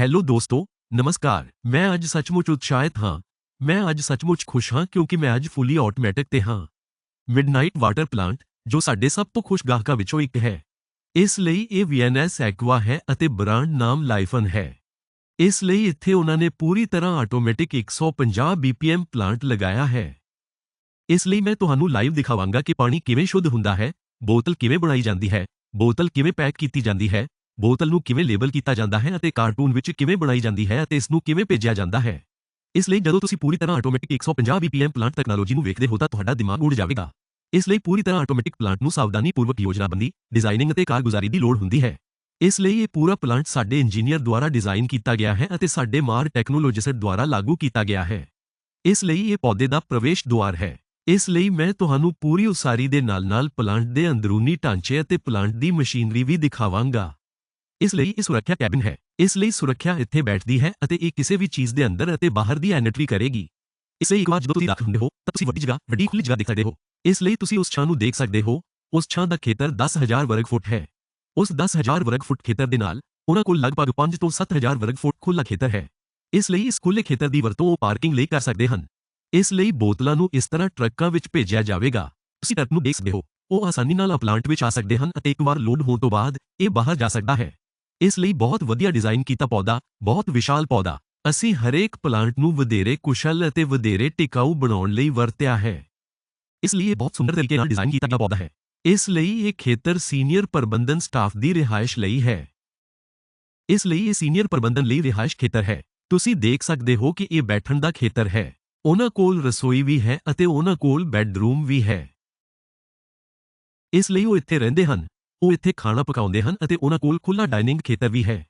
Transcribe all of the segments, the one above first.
Hello ਦੋਸਤੋ, ਨਮਸਕਾਰ। ਮੈਂ ਅੱਜ ਸੱਚਮੁੱਚ ਉਤਸ਼ਾਹਿਤ ਹਾਂ। ਮੈਂ ਅੱਜ ਸੱਚਮੁੱਚ ਖੁਸ਼ ਹਾਂ ਕਿਉਂਕਿ ਮੈਂ ਅੱਜ ਫੁੱਲੀ ਆਟੋਮੈਟਿਕ ਤੇ ਹਾਂ। ਮਿਡਨਾਈਟ ਵਾਟਰ ਪਲਾਂਟ ਜੋ ਸਾਡੇ ਸਭ ਤੋਂ ਖੁਸ਼ ਗਾਹਕਾਂ ਵਿੱਚੋਂ ਇੱਕ ਹੈ। ਇਸ ਲਈ ਇਹ ਵੀਐਨਐਸ ਐਕਵਾ ਹੈ ਅਤੇ ਬ੍ਰਾਂਡ ਨਾਮ ਲਾਈਫਨ ਹੈ। ਇਸ ਲਈ ਇੱਥੇ ਉਹਨਾਂ ਨੇ ਪੂਰੀ ਤਰ੍ਹਾਂ ਆਟੋਮੈਟਿਕ 150 ਬੀਪੀਐਮ ਪਲਾਂਟ ਲਗਾਇਆ ਹੈ। ਇਸ ਲਈ ਮੈਂ ਤੁਹਾਨੂੰ ਲਾਈਵ ਦਿਖਾਵਾਂਗਾ ਕਿ ਪਾਣੀ ਕਿਵੇਂ ਸ਼ੁੱਧ ਹੁੰਦਾ ਹੈ, ਬੋਤਲ ਕਿਵੇਂ ਬਣਾਈ ਜਾਂਦੀ ਹੈ, ਬੋਤਲ ਕਿਵੇਂ ਪੈਕ ਕੀਤੀ ਜਾਂਦੀ ਹੈ ਬੋਤਲ ਨੂੰ ਕਿਵੇਂ ਲੇਬਲ ਕੀਤਾ ਜਾਂਦਾ ਹੈ ਅਤੇ ਕਾਰਟੂਨ ਵਿੱਚ ਕਿਵੇਂ ਬਣਾਈ ਜਾਂਦੀ ਹੈ ਅਤੇ ਇਸ ਨੂੰ ਕਿਵੇਂ ਭੇਜਿਆ ਜਾਂਦਾ ਹੈ। ਇਸ ਲਈ ਜਦੋਂ ਤੁਸੀਂ ਪੂਰੀ ਤਰ੍ਹਾਂ ਆਟੋਮੈਟਿਕ 150 bpm ਪਲਾਂਟ ਟੈਕਨੋਲੋਜੀ ਨੂੰ ਵੇਖਦੇ ਹੋ ਤਾਂ ਤੁਹਾਡਾ ਦਿਮਾਗ ਉੱਡ ਜਾਵੇਗਾ। ਇਸ ਲਈ ਪੂਰੀ ਤਰ੍ਹਾਂ ਆਟੋਮੈਟਿਕ ਪਲਾਂਟ ਨੂੰ ਸਾਵਧਾਨੀਪੂਰਵਕ ਯੋਜਨਾਬੰਦੀ, ਡਿਜ਼ਾਈਨਿੰਗ ਅਤੇ ਕਾਰਗੁਜ਼ਾਰੀ ਦੀ ਲੋੜ ਹੁੰਦੀ ਹੈ। ਇਸ ਲਈ ਇਹ ਪੂਰਾ ਪਲਾਂਟ ਸਾਡੇ ਇੰਜੀਨੀਅਰ ਦੁਆਰਾ ਡਿਜ਼ਾਈਨ ਕੀਤਾ ਗਿਆ ਹੈ ਅਤੇ ਸਾਡੇ ਮਾਰ ਟੈਕਨੋਲੋਜਿਸਟ ਦੁਆਰਾ ਲਾਗੂ ਕੀਤਾ ਗਿਆ ਹੈ। ਇਸ ਲਈ ਇਹ ਪੌਦੇ ਦਾ ਪ੍ਰਵੇਸ਼ ਦੁਆਰ ਹੈ। ਇਸ ਲਈ ਮੈਂ ਤੁਹਾਨੂੰ ਪੂਰੀ ਉਸਾਰੀ ਦੇ ਨਾਲ-ਨਾਲ ਪਲਾਂਟ ਦੇ ਅੰਦਰੂਨੀ ਢਾਂਚੇ ਅਤੇ ਪਲਾਂਟ ਦੀ ਮਸ਼ੀਨਰੀ ਵੀ ਦਿਖਾਵਾਂਗਾ। ਇਸ ਲਈ ਇਹ ਸੁਰੱਖਿਆ ਕੈਬਿਨ ਹੈ। ਇਸ ਲਈ ਸੁਰੱਖਿਆ ਇੱਥੇ ਬੈਠਦੀ ਹੈ ਅਤੇ ਇਹ ਕਿਸੇ ਵੀ ਚੀਜ਼ ਦੇ ਅੰਦਰ ਅਤੇ ਬਾਹਰ ਦੀ ਐਨਟਰੀ ਕਰੇਗੀ। ਇਸ ਲਈ ਇੱਕ ਵਾਰ ਜਦੋਂ ਤੁਸੀਂ ਦਾਖਲ ਹੁੰਦੇ ਹੋ, ਤਾਂ ਤੁਸੀਂ ਵੱਡੀ ਜਗ੍ਹਾ, ਵੱਡੀ ਖੁੱਲੀ ਜਗ੍ਹਾ ਦੇਖ ਸਕਦੇ ਹੋ। ਇਸ ਲਈ ਤੁਸੀਂ ਉਸ ਛਾਂ ਨੂੰ ਦੇਖ ਸਕਦੇ ਹੋ, ਉਸ ਛਾਂ ਦਾ ਖੇਤਰ 10000 ਵਰਗ ਫੁੱਟ ਹੈ। ਉਸ 10000 ਵਰਗ ਫੁੱਟ ਖੇਤਰ ਦੇ ਨਾਲ, ਉਹਨਾਂ ਕੋਲ ਲਗਭਗ 5 ਤੋਂ 7000 ਵਰਗ ਫੁੱਟ ਖੁੱਲਾ ਖੇਤਰ ਹੈ। ਇਸ ਲਈ ਇਸ ਖੁੱਲੇ ਖੇਤਰ ਦੀ ਵਰਤੋਂ ਉਹ ਪਾਰਕਿੰਗ ਲਈ ਕਰ ਸਕਦੇ ਹਨ। ਇਸ ਲਈ ਬੋਤਲਾਂ ਨੂੰ ਇਸ ਤਰ੍ਹਾਂ ਟਰੱਕਾਂ ਵਿੱਚ ਭੇਜਿਆ ਜਾਵੇਗਾ। ਤੁਸੀਂ ਟਰੱਕ ਨੂੰ ਦੇਖ ਸਕਦੇ ਹੋ, ਉਹ ਆਸਾਨੀ ਨਾਲ ਪਲਾਂਟ ਵਿੱਚ ਆ ਸਕਦੇ ਹਨ ਅਤੇ ਇੱਕ ਵਾਰ ਲੋਡ ਹੋਣ ਤੋਂ ਬਾਅਦ ਇਹ ਬਾਹਰ ਜਾ ਸਕਦਾ ਹੈ। ਇਸ ਲਈ ਬਹੁਤ ਵਧੀਆ ਡਿਜ਼ਾਈਨ ਕੀਤਾ ਪੌਦਾ, ਬਹੁਤ ਵਿਸ਼ਾਲ ਪੌਦਾ। ਅਸੀਂ ਹਰੇਕ ਪਲਾਂਟ ਨੂੰ ਵਧੇਰੇ ਕੁਸ਼ਲ ਅਤੇ ਵਧੇਰੇ ਟਿਕਾਊ ਬਣਾਉਣ ਲਈ ਵਰਤਿਆ ਹੈ। ਇਸ ਲਈ ਇਹ ਬਹੁਤ ਸੁੰਦਰ ਤਰੀਕੇ ਨਾਲ ਡਿਜ਼ਾਈਨ ਕੀਤਾ ਗਿਆ ਪੌਦਾ ਹੈ। ਇਸ ਲਈ ਇਹ ਖੇਤਰ ਸੀਨੀਅਰ ਪ੍ਰਬੰਧਨ ਸਟਾਫ ਦੀ ਰਿਹਾਇਸ਼ ਲਈ ਹੈ। ਇਸ ਲਈ ਇਹ ਸੀਨੀਅਰ ਪ੍ਰਬੰਧਨ ਲਈ ਰਿਹਾਇਸ਼ ਖੇਤਰ ਹੈ। ਤੁਸੀਂ ਦੇਖ ਸਕਦੇ ਹੋ ਕਿ ਇਹ ਬੈਠਣ ਦਾ ਖੇਤਰ ਹੈ। ਉਹਨਾਂ ਕੋਲ ਰਸੋਈ ਵੀ ਹੈ ਅਤੇ ਉਹਨਾਂ ਕੋਲ ਬੈੱਡਰੂਮ ਵੀ ਹੈ। ਇਸ ਲਈ ਉਹ ਇੱਥੇ ਰਹਿੰਦੇ ਹਨ। ਉਹ ਇੱਥੇ ਖਾਣਾ ਪਕਾਉਂਦੇ ਹਨ ਅਤੇ ਉਹਨਾਂ ਕੋਲ ਖੁੱਲਾ ਡਾਈਨਿੰਗ ਖੇਤਰ ਵੀ ਹੈ।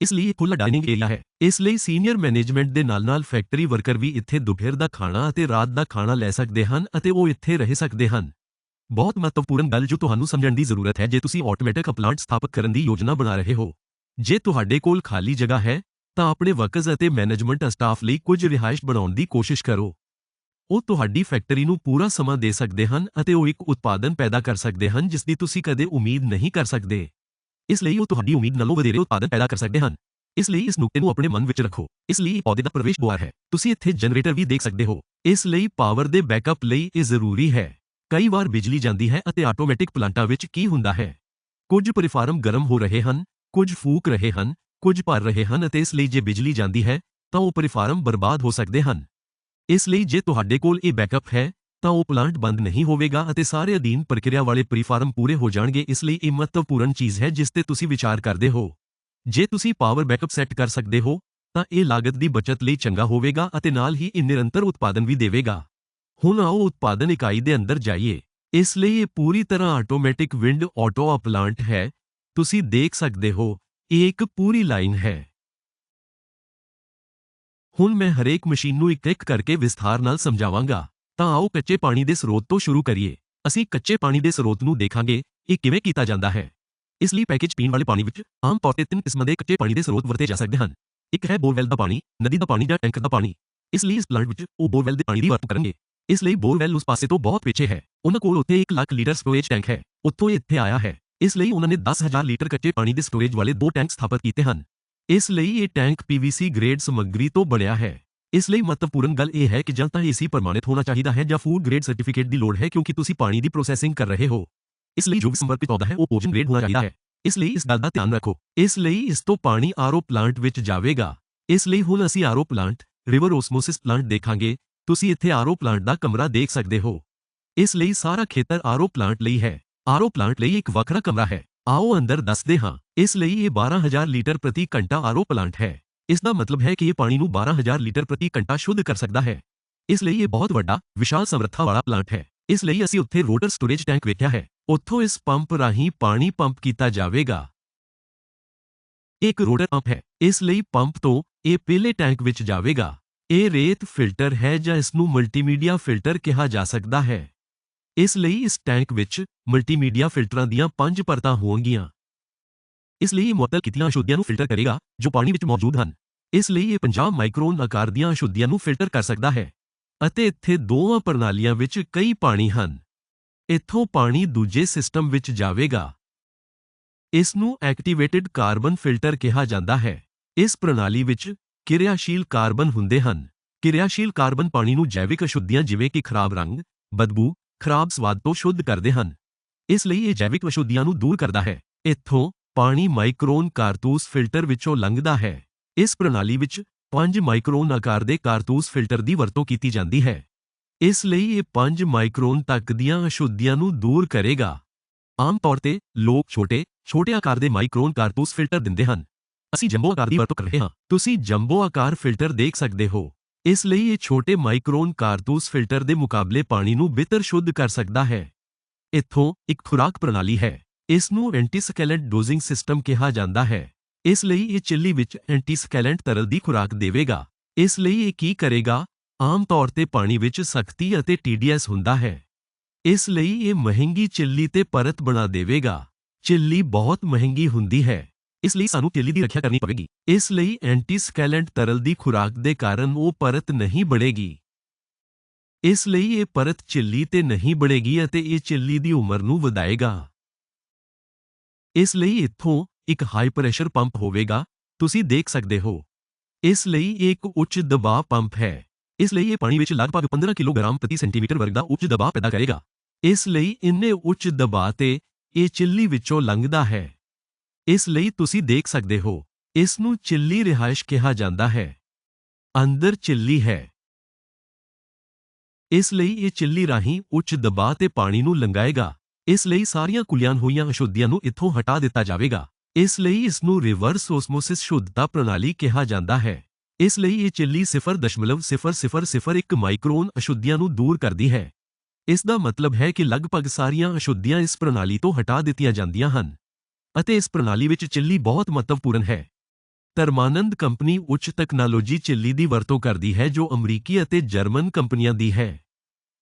ਇਸ ਲਈ ਇਹ ਖੁੱਲਾ ਡਾਈਨਿੰਗ ਏਰੀਆ ਹੈ। ਇਸ ਲਈ ਸੀਨੀਅਰ ਮੈਨੇਜਮੈਂਟ ਦੇ ਨਾਲ-ਨਾਲ ਫੈਕਟਰੀ ਵਰਕਰ ਵੀ ਇੱਥੇ ਦੁਪਹਿਰ ਦਾ ਖਾਣਾ ਅਤੇ ਰਾਤ ਦਾ ਖਾਣਾ ਲੈ ਸਕਦੇ ਹਨ ਅਤੇ ਉਹ ਇੱਥੇ ਰਹਿ ਸਕਦੇ ਹਨ। ਬਹੁਤ ਮਹੱਤਵਪੂਰਨ ਗੱਲ ਜੋ ਤੁਹਾਨੂੰ ਸਮਝਣ ਦੀ ਜ਼ਰੂਰਤ ਹੈ, ਜੇ ਤੁਸੀਂ ਆਟੋਮੈਟਿਕ ਪਲਾਂਟ ਸਥਾਪਿਤ ਕਰਨ ਦੀ ਯੋਜਨਾ ਬਣਾ ਰਹੇ ਹੋ। ਜੇ ਤੁਹਾਡੇ ਕੋਲ ਖਾਲੀ ਜਗ੍ਹਾ ਹੈ, ਤਾਂ ਆਪਣੇ ਵਰਕਰਜ਼ ਅਤੇ ਮੈਨੇਜਮੈਂਟ ਸਟਾਫ ਲਈ ਕੁਝ ਰਿਹਾਇਸ਼ ਬਣਾਉਣ ਦੀ ਕੋਸ਼ਿਸ਼ ਕਰੋ। ਉਹ ਤੁਹਾਡੀ ਫੈਕਟਰੀ ਨੂੰ ਪੂਰਾ ਸਮਾਂ ਦੇ ਸਕਦੇ ਹਨ ਅਤੇ ਉਹ ਇੱਕ ਉਤਪਾਦਨ ਪੈਦਾ ਕਰ ਸਕਦੇ ਹਨ ਜਿਸ ਦੀ ਤੁਸੀਂ ਕਦੇ ਉਮੀਦ ਨਹੀਂ ਕਰ ਸਕਦੇ। ਇਸ ਲਈ ਉਹ ਤੁਹਾਡੀ ਉਮੀਦ ਨਾਲੋਂ ਵਧੇਰੇ ਉਤਪਾਦਨ ਪੈਦਾ ਕਰ ਸਕਦੇ ਹਨ। ਇਸ ਲਈ ਇਸ ਨੁਕਤੇ ਨੂੰ ਆਪਣੇ ਮਨ ਵਿੱਚ ਰੱਖੋ। ਇਸ ਲਈ ਪੌਦੇ ਦਾ ਪ੍ਰਵੇਸ਼ ਦੁਆਰ ਹੈ। ਤੁਸੀਂ ਇੱਥੇ ਜਨਰੇਟਰ ਵੀ ਦੇਖ ਸਕਦੇ ਹੋ। ਇਸ ਲਈ ਪਾਵਰ ਦੇ ਬੈਕਅਪ ਲਈ ਇਹ ਜ਼ਰੂਰੀ ਹੈ। ਕਈ ਵਾਰ ਬਿਜਲੀ ਜਾਂਦੀ ਹੈ ਅਤੇ ਆਟੋਮੈਟਿਕ ਪਲਾਂਟਾਂ ਵਿੱਚ ਕੀ ਹੁੰਦਾ ਹੈ? ਕੁਝ ਪਰਿਫਾਰਮ ਗਰਮ ਹੋ ਰਹੇ ਹਨ, ਕੁਝ ਫੂਕ ਰਹੇ ਹਨ, ਕੁਝ ਭਰ ਰਹੇ ਹਨ ਅਤੇ ਇਸ ਲਈ ਜੇ ਬਿਜਲੀ ਜਾਂਦੀ ਹੈ, ਤਾਂ ਉਹ ਪਰਿਫਾਰਮ ਬਰਬਾਦ ਹੋ ਸਕਦੇ ਹਨ। ਇਸ ਲਈ ਜੇ ਤੁਹਾਡੇ ਕੋਲ ਇਹ ਬੈਕਅਪ ਹੈ, ਤਾਂ ਉਹ ਪਲਾਂਟ ਬੰਦ ਨਹੀਂ ਹੋਵੇਗਾ ਅਤੇ ਸਾਰੇ ਅਧੀਨ ਪ੍ਰਕਿਰਿਆ ਵਾਲੇ ਪ੍ਰੀਫਾਰਮ ਪੂਰੇ ਹੋ ਜਾਣਗੇ, ਇਸ ਲਈ ਇਹ ਮਹੱਤਵਪੂਰਨ ਚੀਜ਼ ਹੈ ਜਿਸ ਤੇ ਤੁਸੀਂ ਵਿਚਾਰ ਕਰਦੇ ਹੋ। ਜੇ ਤੁਸੀਂ ਪਾਵਰ ਬੈਕਅਪ ਸੈੱਟ ਕਰ ਸਕਦੇ ਹੋ, ਤਾਂ ਇਹ ਲਾਗਤ ਦੀ ਬਚਤ ਲਈ ਚੰਗਾ ਹੋਵੇਗਾ ਅਤੇ ਨਾਲ ਹੀ ਇਹ ਨਿਰੰਤਰ ਉਤਪਾਦਨ ਵੀ ਦੇਵੇਗਾ। ਹੁਣ ਆਓ ਉਤਪਾਦਨ ਇਕਾਈ ਦੇ ਅੰਦਰ ਜਾਈਏ। ਇਸ ਲਈ ਇਹ ਪੂਰੀ ਤਰ੍ਹਾਂ ਆਟੋਮੈਟਿਕ ਵਿੰਡ ਆਟੋ ਪਲਾਂਟ ਹੈ। ਤੁਸੀਂ ਦੇਖ ਸਕਦੇ ਹੋ, ਇਹ ਇੱਕ ਪੂਰੀ ਲਾਈਨ ਹੈ। ਹੁਣ ਮੈਂ ਹਰੇਕ ਮਸ਼ੀਨ ਨੂੰ ਇੱਕ-ਇੱਕ ਕਰਕੇ ਵਿਸਥਾਰ ਨਾਲ ਸਮਝਾਵਾਂਗਾ। ਤਾਂ ਆਓ ਕੱਚੇ ਪਾਣੀ ਦੇ ਸਰੋਤ ਤੋਂ ਸ਼ੁਰੂ ਕਰੀਏ। ਅਸੀਂ ਕੱਚੇ ਪਾਣੀ ਦੇ ਸਰੋਤ ਨੂੰ ਦੇਖਾਂਗੇ, ਇਹ ਕਿਵੇਂ ਕੀਤਾ ਜਾਂਦਾ ਹੈ। ਇਸ ਲਈ ਪੈਕੇਜ ਪੀਣ ਵਾਲੇ ਪਾਣੀ ਵਿੱਚ ਆਮ ਤੌਰ ਤੇ ਤਿੰਨ ਕਿਸਮਾਂ ਦੇ ਕੱਚੇ ਪਾਣੀ ਦੇ ਸਰੋਤ ਵਰਤੇ ਜਾ ਸਕਦੇ ਹਨ। ਇੱਕ ਹੈ ਬੋਰਵੈਲ ਦਾ ਪਾਣੀ, ਨਦੀ ਦਾ ਪਾਣੀ ਜਾਂ ਟੈਂਕਰ ਦਾ ਪਾਣੀ। ਇਸ ਲਈ ਇਸ ਪਲਾਂਟ ਵਿੱਚ ਉਹ ਬੋਰਵੈਲ ਦੇ ਪਾਣੀ ਦੀ ਵਰਤੋਂ ਕਰਨਗੇ। ਇਸ ਲਈ ਬੋਰਵੈਲ ਉਸ ਪਾਸੇ ਤੋਂ ਬਹੁਤ ਪਿੱਛੇ ਹੈ। ਉਹਨਾਂ ਕੋਲ ਉੱਥੇ 1 ਲੱਖ ਲੀਟਰ ਸਟੋਰੇਜ ਟੈਂਕ ਹੈ। ਉੱਥੋਂ ਇਹ ਇੱਥੇ ਆਇਆ ਹੈ। ਇਸ ਲਈ ਉਹਨਾਂ ਨੇ 10000 ਲੀਟਰ ਕੱਚੇ ਪਾਣੀ ਦੇ ਸਟੋਰੇਜ ਵਾਲੇ ਦੋ ਟੈਂਕ ਸਥਾਪਿਤ ਕੀਤੇ ਹਨ। ਇਸ ਲਈ ਇਹ ਟੈਂਕ PVC ਗ੍ਰੇਡ ਸਮੱਗਰੀ ਤੋਂ ਬਣਿਆ ਹੈ। ਇਸ ਲਈ ਮਹੱਤਵਪੂਰਨ ਗੱਲ ਇਹ ਹੈ ਕਿ ਜਾਂ ਤਾਂ ਏਸੀ ਪ੍ਰਮਾਣਿਤ ਹੋਣਾ ਚਾਹੀਦਾ ਹੈ ਜਾਂ ਫੂਡ ਗ੍ਰੇਡ ਸਰਟੀਫਿਕੇਟ ਦੀ ਲੋੜ ਹੈ ਕਿਉਂਕਿ ਤੁਸੀਂ ਪਾਣੀ ਦੀ ਪ੍ਰੋਸੈਸਿੰਗ ਕਰ ਰਹੇ ਹੋ। ਇਸ ਲਈ ਜੋ ਵੀ ਸੰਪਰਕ ਆਉਂਦਾ ਹੈ ਉਹ ਭੋਜਨ ਗ੍ਰੇਡ ਹੋਣਾ ਚਾਹੀਦਾ ਹੈ। ਇਸ ਲਈ ਇਸ ਗੱਲ ਦਾ ਧਿਆਨ ਰੱਖੋ। ਇਸ ਲਈ ਇਸ ਤੋਂ ਪਾਣੀ ਆਰਓ ਪਲਾਂਟ ਵਿੱਚ ਜਾਵੇਗਾ। ਇਸ ਲਈ ਹੁਣ ਅਸੀਂ RO plant, river osmosis plant ਦੇਖਾਂਗੇ। ਤੁਸੀਂ ਇੱਥੇ ਆਰਓ ਪਲਾਂਟ ਦਾ ਕਮਰਾ ਦੇਖ ਸਕਦੇ ਹੋ। ਇਸ ਲਈ ਸਾਰਾ ਖੇਤਰ ਆਰਓ ਪਲਾਂਟ ਲਈ ਹੈ। ਆਰਓ ਪਲਾਂਟ ਲਈ ਇੱਕ ਵੱਖਰਾ ਕਮਰਾ ਹੈ। ਆਓ ਅੰਦਰ ਦੱਸਦੇ ਹਾਂ, ਇਸ ਲਈ ਇਹ 12000 ਲੀਟਰ ਪ੍ਰਤੀ ਘੰਟਾ ਆਰਓ ਪਲਾਂਟ ਹੈ। ਇਸ ਦਾ ਮਤਲਬ ਹੈ ਕਿ ਇਹ ਪਾਣੀ ਨੂੰ 12000 ਲੀਟਰ ਪ੍ਰਤੀ ਘੰਟਾ ਸ਼ੁੱਧ ਕਰ ਸਕਦਾ ਹੈ। ਇਸ ਲਈ ਇਹ ਬਹੁਤ ਵੱਡਾ, ਵਿਸ਼ਾਲ ਸਮਰੱਥਾ ਵਾਲਾ ਪਲਾਂਟ ਹੈ। ਇਸ ਲਈ ਅਸੀਂ ਉੱਥੇ ਰੋਟਰ ਸਟੋਰੇਜ ਟੈਂਕ ਵੇਖਿਆ ਹੈ। ਉੱਥੋਂ ਇਸ ਪੰਪ ਰਾਹੀਂ ਪਾਣੀ ਪੰਪ ਕੀਤਾ ਜਾਵੇਗਾ। ਇੱਕ ਰੋਟਰ ਪੰਪ ਹੈ। ਇਸ ਲਈ ਪੰਪ ਤੋਂ ਇਹ ਪਹਿਲੇ ਟੈਂਕ ਵਿੱਚ ਜਾਵੇਗਾ। ਇਹ ਰੇਤ ਫਿਲਟਰ ਹੈ ਜਾਂ ਇਸ ਨੂੰ ਮਲਟੀਮੀਡੀਆ ਫਿਲਟਰ ਕਿਹਾ ਜਾ ਸਕਦਾ ਹੈ। ਇਸ ਲਈ ਇਸ ਟੈਂਕ ਵਿੱਚ ਮਲਟੀਮੀਡੀਆ ਫਿਲਟਰਾਂ ਦੀਆਂ ਪੰਜ ਪਰਤਾਂ ਹੋਣਗੀਆਂ। ਇਸ ਲਈ ਇਹ ਮੁਅੱਤਲ ਕੀਤੀਆਂ ਅਸ਼ੁੱਧੀਆਂ ਨੂੰ ਫਿਲਟਰ ਕਰੇਗਾ, ਜੋ ਪਾਣੀ ਵਿੱਚ ਮੌਜੂਦ ਹਨ। ਇਸ ਲਈ ਇਹ 50 ਮਾਈਕਰੋਨ ਆਕਾਰ ਦੀਆਂ ਅਸ਼ੁੱਧੀਆਂ ਨੂੰ ਫਿਲਟਰ ਕਰ ਸਕਦਾ ਹੈ। ਅਤੇ ਇੱਥੇ ਦੋਵਾਂ ਪ੍ਰਣਾਲੀਆਂ ਵਿੱਚ ਕਈ ਪਾਣੀ ਹਨ। ਇੱਥੋਂ ਪਾਣੀ ਦੂਜੇ ਸਿਸਟਮ ਵਿੱਚ ਜਾਵੇਗਾ। ਇਸ ਨੂੰ ਐਕਟੀਵੇਟਿਡ ਕਾਰਬਨ ਫਿਲਟਰ ਕਿਹਾ ਜਾਂਦਾ ਹੈ। ਇਸ ਪ੍ਰਣਾਲੀ ਵਿੱਚ ਕਿਰਿਆਸ਼ੀਲ ਕਾਰਬਨ ਹੁੰਦੇ ਹਨ। ਕਿਰਿਆਸ਼ੀਲ ਕਾਰਬਨ ਪਾਣੀ ਨੂੰ ਜੈਵਿਕ ਅਸ਼ੁੱਧੀਆਂ ਜਿਵੇਂ ਕਿ ਖਰਾਬ ਰੰਗ, ਬਦਬੂ ਖਰਾਬ ਸਵਾਦ ਤੋਂ ਸ਼ੁੱਧ ਕਰਦੇ ਹਨ। ਇਸ ਲਈ ਇਹ ਜੈਵਿਕ ਅਸ਼ੁੱਧੀਆਂ ਨੂੰ ਦੂਰ ਕਰਦਾ ਹੈ। ਇੱਥੋਂ ਪਾਣੀ ਮਾਈਕਰੋਨ ਕਾਰਤੂਸ ਫਿਲਟਰ ਵਿੱਚੋਂ ਲੰਘਦਾ ਹੈ। ਇਸ ਪ੍ਰਣਾਲੀ ਵਿੱਚ 5 ਮਾਈਕਰੋਨ ਆਕਾਰ ਦੇ ਕਾਰਤੂਸ ਫਿਲਟਰ ਦੀ ਵਰਤੋਂ ਕੀਤੀ ਜਾਂਦੀ ਹੈ। ਇਸ ਲਈ ਇਹ 5 ਮਾਈਕਰੋਨ ਤੱਕ ਦੀਆਂ ਅਸ਼ੁੱਧੀਆਂ ਨੂੰ ਦੂਰ ਕਰੇਗਾ। ਆਮ ਤੌਰ ਤੇ ਲੋਕ ਛੋਟੇ ਛੋਟੇ ਆਕਾਰ ਦੇ ਮਾਈਕਰੋਨ ਕਾਰਤੂਸ ਫਿਲਟਰ ਦਿੰਦੇ ਹਨ। ਅਸੀਂ ਜੰਬੋ ਆਕਾਰ ਦੀ ਵਰਤੋਂ ਕਰ ਰਹੇ ਹਾਂ। ਤੁਸੀਂ ਜੰਬੋ ਆਕਾਰ ਫਿਲਟਰ ਦੇਖ ਸਕਦੇ ਹੋ। ਇਸ ਲਈ ਇਹ ਛੋਟੇ ਮਾਈਕਰੋਨ ਕਾਰਤੂਸ ਫਿਲਟਰ ਦੇ ਮੁਕਾਬਲੇ ਪਾਣੀ ਨੂੰ ਬਿਹਤਰ ਸ਼ੁੱਧ ਕਰ ਸਕਦਾ ਹੈ। ਇੱਥੋਂ ਇੱਕ ਖੁਰਾਕ ਪ੍ਰਣਾਲੀ ਹੈ। ਇਸ ਨੂੰ ਐਂਟੀਸਕੈਲੈਂਟ ਡੋਜ਼ਿੰਗ ਸਿਸਟਮ ਕਿਹਾ ਜਾਂਦਾ ਹੈ। ਇਸ ਲਈ ਇਹ ਚਿੱਲੀ ਵਿੱਚ ਐਂਟੀਸਕੈਲੈਂਟ ਤਰਲ ਦੀ ਖੁਰਾਕ ਦੇਵੇਗਾ। ਇਸ ਲਈ ਇਹ ਕੀ ਕਰੇਗਾ? ਆਮ ਤੌਰ ਤੇ ਪਾਣੀ ਵਿੱਚ ਸਖਤੀ ਅਤੇ ਟੀਡੀਐਸ ਹੁੰਦਾ ਹੈ। ਇਸ ਲਈ ਇਹ ਮਹਿੰਗੀ ਚਿੱਲੀ ਤੇ ਪਰਤ ਬਣਾ ਦੇਵੇਗਾ। ਚਿੱਲੀ ਬਹੁਤ ਮਹਿੰਗੀ ਹੁੰਦੀ ਹੈ। ਇਸ ਲਈ ਸਾਨੂੰ ਚਿੱਲੀ ਦੀ ਰੱਖਿਆ ਕਰਨੀ ਪਵੇਗੀ। ਇਸ ਲਈ ਐਂਟੀ ਸਕੈਲੈਂਟ ਤਰਲ ਦੀ ਖੁਰਾਕ ਦੇ ਕਾਰਨ ਉਹ ਪਰਤ ਨਹੀਂ ਬੜੇਗੀ ਇਸ ਲਈ ਇਹ ਪਰਤ ਚਿੱਲੀ ਤੇ ਨਹੀਂ ਬੜੇਗੀ ਅਤੇ ਇਹ ਚਿੱਲੀ ਦੀ ਉਮਰ ਨੂੰ ਵਧਾਏਗਾ। ਇਸ ਲਈ ਇੱਥੋਂ ਇੱਕ ਹਾਈ ਪ੍ਰੈਸ਼ਰ ਪੰਪ ਹੋਵੇਗਾ। ਤੁਸੀਂ ਦੇਖ ਸਕਦੇ ਹੋ। ਇਸ ਲਈ ਇਹ ਇੱਕ ਉੱਚ ਦਬਾਅ ਪੰਪ ਹੈ। ਇਸ ਲਈ ਇਹ ਪਾਣੀ ਵਿੱਚ ਲਗਭਗ 15 ਕਿਲੋਗ੍ਰਾਮ ਪ੍ਰਤੀ ਸੈਂਟੀਮੀਟਰ ਵਰਗ ਦਾ ਉੱਚ ਦਬਾਅ ਪੈਦਾ ਕਰੇਗਾ। ਇਸ ਲਈ ਇੰਨੇ ਉੱਚ ਦਬਾਅ ਤੇ ਇਹ ਚਿੱਲੀ ਵਿੱਚੋਂ ਲੰਘਦਾ ਹੈ। ਇਸ ਲਈ ਤੁਸੀਂ ਦੇਖ ਸਕਦੇ ਹੋ ਇਸ ਨੂੰ ਚਿੱਲੀ ਰਿਹਾਇਸ਼ ਕਿਹਾ ਜਾਂਦਾ ਹੈ। ਅੰਦਰ ਚਿੱਲੀ ਹੈ। ਇਸ ਲਈ ਇਹ ਚਿੱਲੀ ਰਾਹੀਂ ਉੱਚ ਦਬਾਅ ਤੇ ਪਾਣੀ ਨੂੰ ਲੰਘਾਏਗਾ। ਇਸ ਲਈ ਸਾਰੀਆਂ ਕੁਲਿਆਨ ਹੋਈਆਂ ਅਸ਼ੁੱਧੀਆਂ ਨੂੰ ਇੱਥੋਂ ਹਟਾ ਦਿੱਤਾ ਜਾਵੇਗਾ। ਇਸ ਲਈ ਇਸ ਨੂੰ ਰਿਵਰਸ ਓਸਮੋਸਿਸ ਸ਼ੁੱਧਤਾ ਪ੍ਰਣਾਲੀ ਕਿਹਾ ਜਾਂਦਾ ਹੈ। ਇਸ ਲਈ ਇਹ ਚਿੱਲੀ 0.0001 ਮਾਈਕਰੋਨ ਅਸ਼ੁੱਧੀਆਂ ਨੂੰ ਦੂਰ ਕਰਦੀ ਹੈ। ਇਸ ਦਾ ਮਤਲਬ ਹੈ ਕਿ ਲਗਭਗ ਸਾਰੀਆਂ ਅਸ਼ੁੱਧੀਆਂ ਇਸ ਪ੍ਰਣਾਲੀ ਤੋਂ ਹਟਾ ਦਿੱਤੀਆਂ ਜਾਂਦੀਆਂ ਹਨ। ਅਤੇ ਇਸ ਪ੍ਰਣਾਲੀ ਵਿੱਚ ਚਿੱਲੀ ਬਹੁਤ ਮਹੱਤਵਪੂਰਨ ਹੈ। ਧਰਮਾਨੰਦ ਕੰਪਨੀ ਉੱਚ ਤਕਨਾਲੋਜੀ ਚਿੱਲੀ ਦੀ ਵਰਤੋਂ ਕਰਦੀ ਹੈ ਜੋ ਅਮਰੀਕੀ ਅਤੇ ਜਰਮਨ ਕੰਪਨੀਆਂ ਦੀ ਹੈ।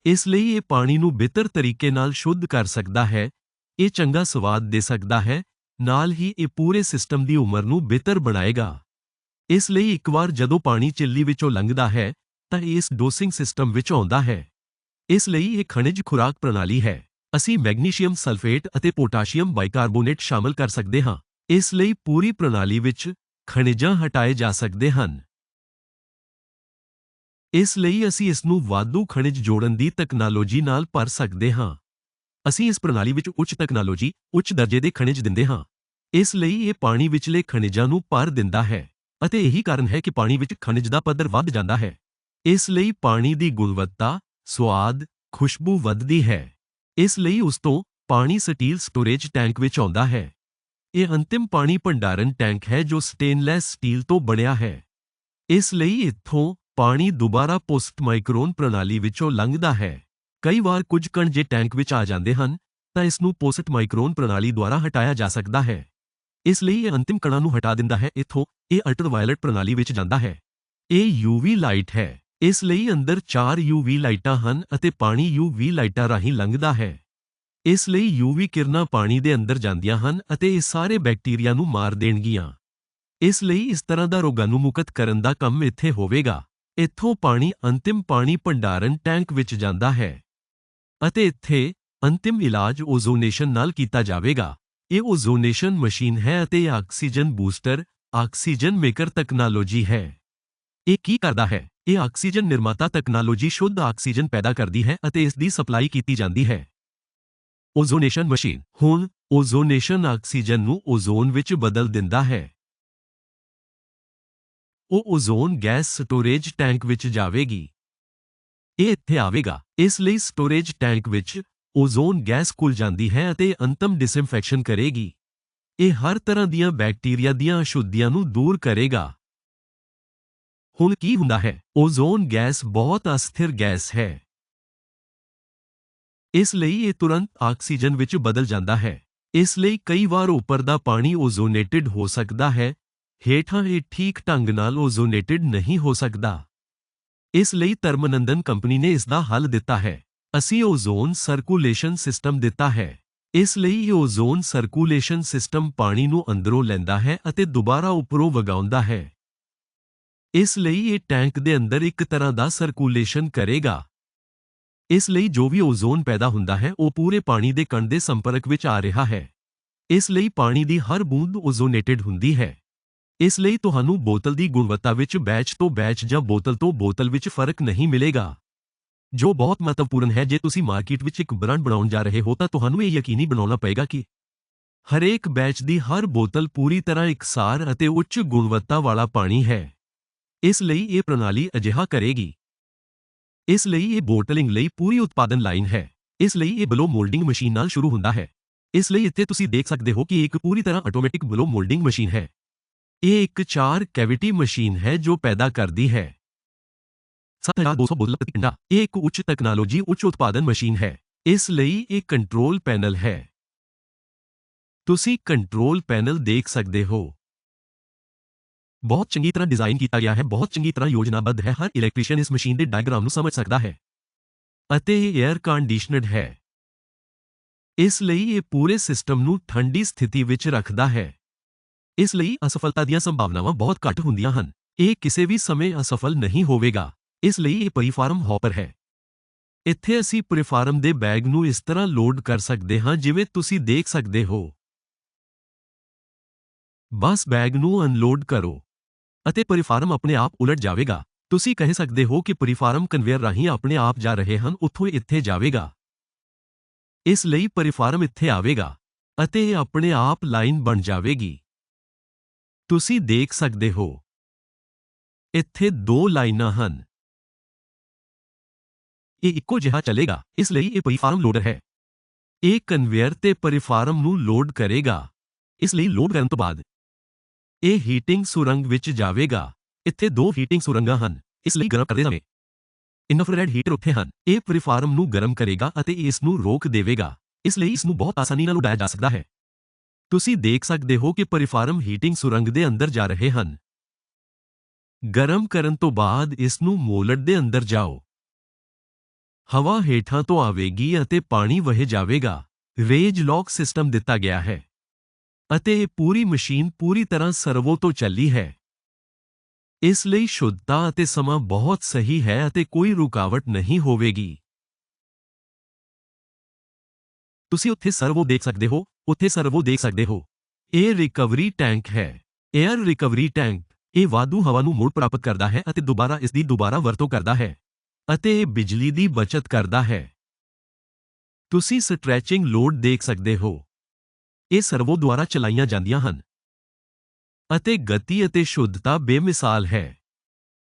ਇਸ ਲਈ ਇਹ ਪਾਣੀ ਨੂੰ ਬਿਹਤਰ ਤਰੀਕੇ ਨਾਲ ਸ਼ੁੱਧ ਕਰ ਸਕਦਾ ਹੈ, ਇਹ ਚੰਗਾ ਸਵਾਦ ਦੇ ਸਕਦਾ ਹੈ, ਨਾਲ ਹੀ ਇਹ ਪੂਰੇ ਸਿਸਟਮ ਦੀ ਉਮਰ ਨੂੰ ਬਿਹਤਰ ਬਣਾਏਗਾ। ਇਸ ਲਈ ਇੱਕ ਵਾਰ ਜਦੋਂ ਪਾਣੀ ਚਿੱਲੀ ਵਿੱਚੋਂ ਲੰਘਦਾ ਹੈ, ਤਾਂ ਇਸ ਡੋਸਿੰਗ ਸਿਸਟਮ ਵਿੱਚ ਆਉਂਦਾ ਹੈ। ਇਸ ਲਈ ਇਹ ਖਣਿਜ ਖੁਰਾਕ ਪ੍ਰਣਾਲੀ ਹੈ। ਅਸੀਂ ਮੈਗਨੀਸ਼ੀਅਮ ਸਲਫੇਟ ਅਤੇ ਪੋਟਾਸ਼ੀਅਮ ਬਾਈਕਾਰਬੋਨੇਟ ਸ਼ਾਮਲ ਕਰ ਸਕਦੇ ਹਾਂ। ਇਸ ਲਈ ਪੂਰੀ ਪ੍ਰਣਾਲੀ ਵਿੱਚ ਖਣਿਜਾਂ ਹਟਾਏ ਜਾ ਸਕਦੇ ਹਨ। ਇਸ ਲਈ ਅਸੀਂ ਇਸ ਨੂੰ ਵਾਧੂ ਖਣਿਜ ਜੋੜਨ ਦੀ ਤਕਨਾਲੋਜੀ ਨਾਲ ਭਰ ਸਕਦੇ ਹਾਂ। ਅਸੀਂ ਇਸ ਪ੍ਰਣਾਲੀ ਵਿੱਚ ਉੱਚ ਤਕਨਾਲੋਜੀ, ਉੱਚ ਦਰਜੇ ਦੇ ਖਣਿਜ ਦਿੰਦੇ ਹਾਂ। ਇਸ ਲਈ ਇਹ ਪਾਣੀ ਵਿਚਲੇ ਖਣਿਜਾਂ ਨੂੰ ਭਰ ਦਿੰਦਾ ਹੈ ਅਤੇ ਇਹੀ ਕਾਰਨ ਹੈ ਕਿ ਪਾਣੀ ਵਿੱਚ ਖਣਿਜ ਦਾ ਪੱਧਰ ਵੱਧ ਜਾਂਦਾ ਹੈ। ਇਸ ਲਈ ਪਾਣੀ ਦੀ ਗੁਣਵੱਤਾ ਸਵਾਦ ਖੁਸ਼ਬੂ ਵੱਧਦੀ ਹੈ। ਇਸ ਲਈ ਉਸ ਤੋਂ ਪਾਣੀ ਸਟੀਲ ਸਟੋਰੇਜ ਟੈਂਕ ਵਿੱਚ ਆਉਂਦਾ ਹੈ। ਇਹ ਅੰਤਿਮ ਪਾਣੀ ਭੰਡਾਰਨ ਟੈਂਕ ਹੈ ਜੋ ਸਟੇਨਲੈਸ ਸਟੀਲ ਤੋਂ ਬਣਿਆ ਹੈ। ਇਸ ਲਈ ਇੱਥੋਂ ਪਾਣੀ ਦੁਬਾਰਾ ਪੋਸਟ ਮਾਈਕਰੋਨ ਪ੍ਰਣਾਲੀ ਵਿੱਚੋਂ ਲੰਘਦਾ ਹੈ। ਕਈ ਵਾਰ ਕੁਝ ਕਣ ਜੇ ਟੈਂਕ ਵਿੱਚ ਆ ਜਾਂਦੇ ਹਨ, ਤਾਂ ਇਸ ਨੂੰ ਪੋਸਟ ਮਾਈਕਰੋਨ ਪ੍ਰਣਾਲੀ ਦੁਆਰਾ ਹਟਾਇਆ ਜਾ ਸਕਦਾ ਹੈ। ਇਸ ਲਈ ਇਹ ਅੰਤਿਮ ਕਣਾਂ ਨੂੰ ਹਟਾ ਦਿੰਦਾ ਹੈ। ਇੱਥੋਂ ਇਹ ਅਲਟਰਾਵਾਇਲਟ ਪ੍ਰਣਾਲੀ ਵਿੱਚ ਜਾਂਦਾ ਹੈ। ਇਹ ਯੂਵੀ ਲਾਈਟ ਹੈ। ਇਸ ਲਈ ਅੰਦਰ 4 ਯੂਵੀ ਲਾਈਟਾਂ ਹਨ ਅਤੇ ਪਾਣੀ ਯੂਵੀ ਲਾਈਟਾਂ ਰਾਹੀਂ ਲੰਘਦਾ ਹੈ। ਇਸ ਲਈ ਯੂਵੀ ਕਿਰਨਾਂ ਪਾਣੀ ਦੇ ਅੰਦਰ ਜਾਂਦੀਆਂ ਹਨ ਅਤੇ ਇਹ ਸਾਰੇ ਬੈਕਟੀਰੀਆ ਨੂੰ ਮਾਰ ਦੇਣਗੀਆਂ। ਇਸ ਲਈ ਇਸ ਤਰ੍ਹਾਂ ਦਾ ਰੋਗਾਂ ਮੁਕਤ ਕਰਨ ਦਾ ਕੰਮ ਇੱਥੇ ਹੋਵੇਗਾ। ਇੱਥੋਂ ਪਾਣੀ ਅੰਤਿਮ ਪਾਣੀ ਭੰਡਾਰਨ ਟੈਂਕ ਵਿੱਚ ਜਾਂਦਾ ਹੈ। ਅਤੇ ਇੱਥੇ ਅੰਤਿਮ ਇਲਾਜ ਓਜ਼ੋਨੇਸ਼ਨ ਨਾਲ ਕੀਤਾ ਜਾਵੇਗਾ। ਇਹ ਓਜ਼ੋਨੇਸ਼ਨ ਮਸ਼ੀਨ ਹੈ ਅਤੇ ਇਹ oxygen booster, oxygen maker technology ਹੈ। ਇਹ ਕੀ ਕਰਦਾ ਹੈ? ਇਹ ਆਕਸੀਜਨ ਨਿਰਮਾਤਾ ਤਕਨਾਲੋਜੀ ਸ਼ੁੱਧ ਆਕਸੀਜਨ ਪੈਦਾ ਕਰਦੀ ਹੈ ਅਤੇ ਇਸ ਦੀ ਸਪਲਾਈ ਕੀਤੀ ਜਾਂਦੀ ਹੈ। ਓਜ਼ੋਨੇਸ਼ਨ ਮਸ਼ੀਨ ਹੁਣ ਓਜ਼ੋਨੇਸ਼ਨ ਆਕਸੀਜਨ ਨੂੰ ਓਜ਼ੋਨ ਵਿੱਚ ਬਦਲ ਦਿੰਦਾ ਹੈ। ਉਹ ਓਜ਼ੋਨ ਗੈਸ ਸਟੋਰੇਜ ਟੈਂਕ ਵਿੱਚ ਜਾਵੇਗੀ। ਇਹ ਇੱਥੇ ਆਵੇਗਾ। ਇਸ ਲਈ ਸਟੋਰੇਜ ਟੈਂਕ ਵਿੱਚ ਓਜ਼ੋਨ ਗੈਸ ਘੁਲ ਜਾਂਦੀ ਹੈ ਅਤੇ ਅੰਤਮ ਡਿਸਇਨਫੈਕਸ਼ਨ ਕਰੇਗੀ। ਇਹ ਹਰ ਤਰ੍ਹਾਂ ਦੀਆਂ ਬੈਕਟੀਰੀਆ ਦੀਆਂ ਅਸ਼ੁੱਧੀਆਂ ਨੂੰ ਦੂਰ ਕਰੇਗਾ। ਹੁਣ ਕੀ ਹੁੰਦਾ ਹੈ? ਓਜ਼ੋਨ ਗੈਸ ਬਹੁਤ ਅਸਥਿਰ ਗੈਸ ਹੈ। ਇਸ ਲਈ ਇਹ ਤੁਰੰਤ ਆਕਸੀਜਨ ਵਿੱਚ ਬਦਲ ਜਾਂਦਾ ਹੈ। ਇਸ ਲਈ ਕਈ ਵਾਰ ਉੱਪਰ ਦਾ ਪਾਣੀ ਓਜ਼ੋਨੇਟਿਡ ਹੋ ਸਕਦਾ ਹੈ। ਹੇਠਾਂ ਇਹ ਠੀਕ ਢੰਗ ਨਾਲ ਓਜ਼ੋਨੇਟਿਡ ਨਹੀਂ ਹੋ ਸਕਦਾ। ਇਸ ਲਈ ਧਰਮਨੰਦਨ ਕੰਪਨੀ ਨੇ ਇਸ ਦਾ ਹੱਲ ਦਿੱਤਾ ਹੈ। ਅਸੀਂ ਓਜ਼ੋਨ ਸਰਕੂਲੇਸ਼ਨ ਸਿਸਟਮ ਦਿੱਤਾ ਹੈ। ਇਸ ਲਈ ਇਹ ਓਜ਼ੋਨ ਸਰਕੂਲੇਸ਼ਨ ਸਿਸਟਮ ਪਾਣੀ ਨੂੰ ਅੰਦਰੋਂ ਲੈਂਦਾ ਹੈ ਅਤੇ ਦੁਬਾਰਾ ਉੱਪਰੋਂ ਵਗਾਉਂਦਾ ਹੈ। ਇਸ ਲਈ ਇਹ ਟੈਂਕ ਦੇ ਅੰਦਰ ਇੱਕ ਤਰ੍ਹਾਂ ਦਾ ਸਰਕੂਲੇਸ਼ਨ ਕਰੇਗਾ। ਇਸ ਲਈ ਜੋ ਵੀ ਓਜ਼ੋਨ ਪੈਦਾ ਹੁੰਦਾ ਹੈ, ਉਹ ਪੂਰੇ ਪਾਣੀ ਦੇ ਕਣ ਦੇ ਸੰਪਰਕ ਵਿੱਚ ਆ ਰਿਹਾ ਹੈ। ਇਸ ਲਈ ਪਾਣੀ ਦੀ ਹਰ ਬੂੰਦ ਓਜ਼ੋਨੇਟਿਡ ਹੁੰਦੀ ਹੈ। ਇਸ ਲਈ ਤੁਹਾਨੂੰ ਬੋਤਲ ਦੀ ਗੁਣਵੱਤਾ ਵਿੱਚ ਬੈਚ ਤੋਂ ਬੈਚ ਜਾਂ ਬੋਤਲ ਤੋਂ ਬੋਤਲ ਵਿੱਚ ਫ਼ਰਕ ਨਹੀਂ ਮਿਲੇਗਾ। ਜੋ ਬਹੁਤ ਮਹੱਤਵਪੂਰਨ ਹੈ, ਜੇ ਤੁਸੀਂ ਮਾਰਕੀਟ ਵਿੱਚ ਇੱਕ ਬ੍ਰਾਂਡ ਬਣਾਉਣ ਜਾ ਰਹੇ ਹੋ, ਤਾਂ ਤੁਹਾਨੂੰ ਇਹ ਯਕੀਨੀ ਬਣਾਉਣਾ ਪਏਗਾ ਕਿ ਹਰੇਕ ਬੈਚ ਦੀ ਹਰ ਬੋਤਲ ਪੂਰੀ ਤਰ੍ਹਾਂ ਇਕਸਾਰ ਅਤੇ ਉੱਚ ਗੁਣਵੱਤਾ ਵਾਲਾ ਪਾਣੀ ਹੈ। ਇਸ ਲਈ ਇਹ ਪ੍ਰਣਾਲੀ ਅਜਿਹਾ ਕਰੇਗੀ। ਇਸ ਲਈ ਇਹ ਬੋਟਲਿੰਗ ਲਈ ਪੂਰੀ ਉਤਪਾਦਨ ਲਾਈਨ ਹੈ। ਇਸ ਲਈ ਇਹ ਬਲੋ ਮੋਲਡਿੰਗ ਮਸ਼ੀਨ ਨਾਲ ਸ਼ੁਰੂ ਹੁੰਦਾ ਹੈ। ਇਸ ਲਈ ਇੱਥੇ ਤੁਸੀਂ ਦੇਖ ਸਕਦੇ ਹੋ ਕਿ ਇਹ ਇੱਕ ਪੂਰੀ ਤਰ੍ਹਾਂ ਆਟੋਮੈਟਿਕ ਬਲੋ ਮੋਲਡਿੰਗ ਮਸ਼ੀਨ ਹੈ। ਇਹ ਇੱਕ ਚਾਰ ਕੈਵਿਟੀ ਮਸ਼ੀਨ ਹੈ ਜੋ ਪੈਦਾ ਕਰਦੀ ਹੈ। 7200 ਬੋਤਲ ਪ੍ਰਤੀ ਘੰਟਾ। ਇਹ ਇੱਕ ਉੱਚ ਤਕਨਾਲੋਜੀ, ਉੱਚ ਉਤਪਾਦਨ ਮਸ਼ੀਨ ਹੈ। ਇਸ ਲਈ ਇਹ ਕੰਟਰੋਲ ਪੈਨਲ ਹੈ। ਤੁਸੀਂ ਕੰਟਰੋਲ ਪੈਨਲ ਦੇਖ ਸਕਦੇ ਹੋ। ਬਹੁਤ ਚੰਗੀ ਤਰ੍ਹਾਂ ਡਿਜ਼ਾਈਨ ਕੀਤਾ ਗਿਆ ਹੈ, ਬਹੁਤ ਚੰਗੀ ਤਰ੍ਹਾਂ ਯੋਜਨਾਬੱਧ ਹੈ, ਹਰ ਇਲੈਕਟ੍ਰੀਸ਼ੀਅਨ ਇਸ ਮਸ਼ੀਨ ਦੇ ਡਾਇਗ੍ਰਾਮ ਨੂੰ ਸਮਝ ਸਕਦਾ ਹੈ। ਅਤੇ ਇਹ 에ਅਰ ਕੰਡੀਸ਼ਨਡ ਹੈ। ਇਸ ਲਈ ਇਹ ਪੂਰੇ ਸਿਸਟਮ ਨੂੰ ਠੰਡੀ ਸਥਿਤੀ ਵਿੱਚ ਰੱਖਦਾ ਹੈ। ਇਸ ਲਈ ਅਸਫਲਤਾ ਦੀਆਂ ਸੰਭਾਵਨਾਵਾਂ ਬਹੁਤ ਘੱਟ ਹੁੰਦੀਆਂ ਹਨ। ਇਹ ਕਿਸੇ ਵੀ ਸਮੇਂ ਅਸਫਲ ਨਹੀਂ ਹੋਵੇਗਾ। ਇਸ ਲਈ ਇਹ ਪਰੀਫਾਰਮ ਹੌਪਰ ਹੈ। ਇੱਥੇ ਅਸੀਂ ਪਰੀਫਾਰਮ ਦੇ ਬੈਗ ਨੂੰ ਇਸ ਤਰ੍ਹਾਂ ਲੋਡ ਕਰ ਸਕਦੇ ਹਾਂ ਜਿਵੇਂ ਤੁਸੀਂ ਦੇਖ ਸਕਦੇ ਹੋ। ਬਸ ਬੈਗ ਨੂੰ ਅਨਲੋਡ ਕਰੋ। ਅਤੇ ਪਰੀਫਾਰਮ ਆਪਣੇ ਆਪ ਉਲਟ ਜਾਵੇਗਾ। ਤੁਸੀਂ ਕਹਿ ਸਕਦੇ ਹੋ ਕਿ ਪਰੀਫਾਰਮ ਕਨਵੇਅਰ ਰਾਹੀਂ ਆਪਣੇ ਆਪ ਜਾ ਰਹੇ ਹਨ, ਉੱਥੋਂ ਇਹ ਇੱਥੇ ਜਾਵੇਗਾ। ਇਸ ਲਈ ਪਰੀਫਾਰਮ ਇੱਥੇ ਆਵੇਗਾ ਅਤੇ ਇਹ ਆਪਣੇ ਆਪ ਲਾਈਨ ਬਣ ਜਾਵੇਗੀ। ਤੁਸੀਂ ਦੇਖ ਸਕਦੇ ਹੋ। ਇੱਥੇ ਦੋ ਲਾਈਨਾਂ ਹਨ। ਇਹ ਇੱਕੋ ਜਿਹਾ ਚੱਲੇਗਾ, ਇਸ ਲਈ ਇਹ ਪਰੀਫਾਰਮ ਲੋਡਰ ਹੈ। ਇਹ ਕਨਵੇਅਰ ਤੇ ਪਰੀਫਾਰਮ ਨੂੰ ਲੋਡ ਕਰੇਗਾ। ਇਸ ਲਈ ਲੋਡ ਕਰਨ ਤੋਂ ਬਾਅਦ ਇਹ ਹੀਟਿੰਗ ਸੁਰੰਗ ਵਿੱਚ ਜਾਵੇਗਾ। ਇੱਥੇ ਦੋ ਹੀਟਿੰਗ ਸੁਰੰਗਾਂ ਹਨ, ਇਸ ਲਈ ਗਰਮ ਕਰਦੇ ਸਮੇਂ। ਇਨਫਰਾਰੈਡ ਹੀਟਰ ਉੱਥੇ ਹਨ, ਇਹ ਪਰਿਫਾਰਮ ਨੂੰ ਗਰਮ ਕਰੇਗਾ ਅਤੇ ਇਸ ਨੂੰ ਰੋਕ ਦੇਵੇਗਾ। ਇਸ ਲਈ ਇਸ ਨੂੰ ਬਹੁਤ ਆਸਾਨੀ ਨਾਲ ਉਡਾਇਆ ਜਾ ਸਕਦਾ ਹੈ। ਤੁਸੀਂ ਦੇਖ ਸਕਦੇ ਹੋ ਕਿ ਪਰਿਫਾਰਮ ਹੀਟਿੰਗ ਸੁਰੰਗ ਦੇ ਅੰਦਰ ਜਾ ਰਹੇ ਹਨ। ਗਰਮ ਕਰਨ ਤੋਂ ਬਾਅਦ ਇਸ ਨੂੰ ਮੋਲਡ ਦੇ ਅੰਦਰ ਜਾਓ। ਹਵਾ ਹੇਠਾਂ ਤੋਂ ਆਵੇਗੀ ਅਤੇ ਪਾਣੀ ਵਹੇ ਜਾਵੇਗਾ। ਰੇਜ ਲੌਕ ਸਿਸਟਮ ਦਿੱਤਾ ਗਿਆ ਹੈ। ਅਤੇ ਇਹ ਪੂਰੀ ਮਸ਼ੀਨ ਪੂਰੀ ਤਰ੍ਹਾਂ ਸਰਵੋ ਤੋਂ ਚੱਲੀ ਹੈ ਇਸ ਲਈ ਸ਼ੁੱਧਤਾ ਅਤੇ ਸਮਾਂ ਬਹੁਤ ਸਹੀ ਹੈ ਅਤੇ ਕੋਈ ਰੁਕਾਵਟ ਨਹੀਂ ਹੋਵੇਗੀ ਤੁਸੀਂ ਉੱਥੇ ਸਰਵੋ ਦੇਖ ਸਕਦੇ ਹੋ ਉੱਥੇ ਸਰਵੋ ਦੇਖ ਸਕਦੇ ਹੋ ਇਹ ਰਿਕਵਰੀ ਟੈਂਕ ਹੈ 에ਅਰ ਰਿਕਵਰੀ ਟੈਂਕ ਇਹ ਵਾਧੂ ਹਵਾ ਨੂੰ ਮੁੜ ਪ੍ਰਾਪਤ ਕਰਦਾ ਹੈ ਅਤੇ ਦੁਬਾਰਾ ਇਸ ਦੀ ਦੁਬਾਰਾ ਵਰਤੋਂ ਕਰਦਾ ਹੈ ਅਤੇ ਇਹ ਬਿਜਲੀ ਦੀ ਬਚਤ ਕਰਦਾ ਹੈ ਤੁਸੀਂ ਸਟ੍ਰੈਚਿੰਗ ਲੋਡ ਦੇਖ ਸਕਦੇ ਹੋ ਇਹ ਸਰਵੋ ਦੁਆਰਾ ਚਲਾਈਆਂ ਜਾਂਦੀਆਂ ਹਨ। ਅਤੇ ਗਤੀ ਅਤੇ ਸ਼ੁੱਧਤਾ ਬੇਮਿਸਾਲ ਹੈ।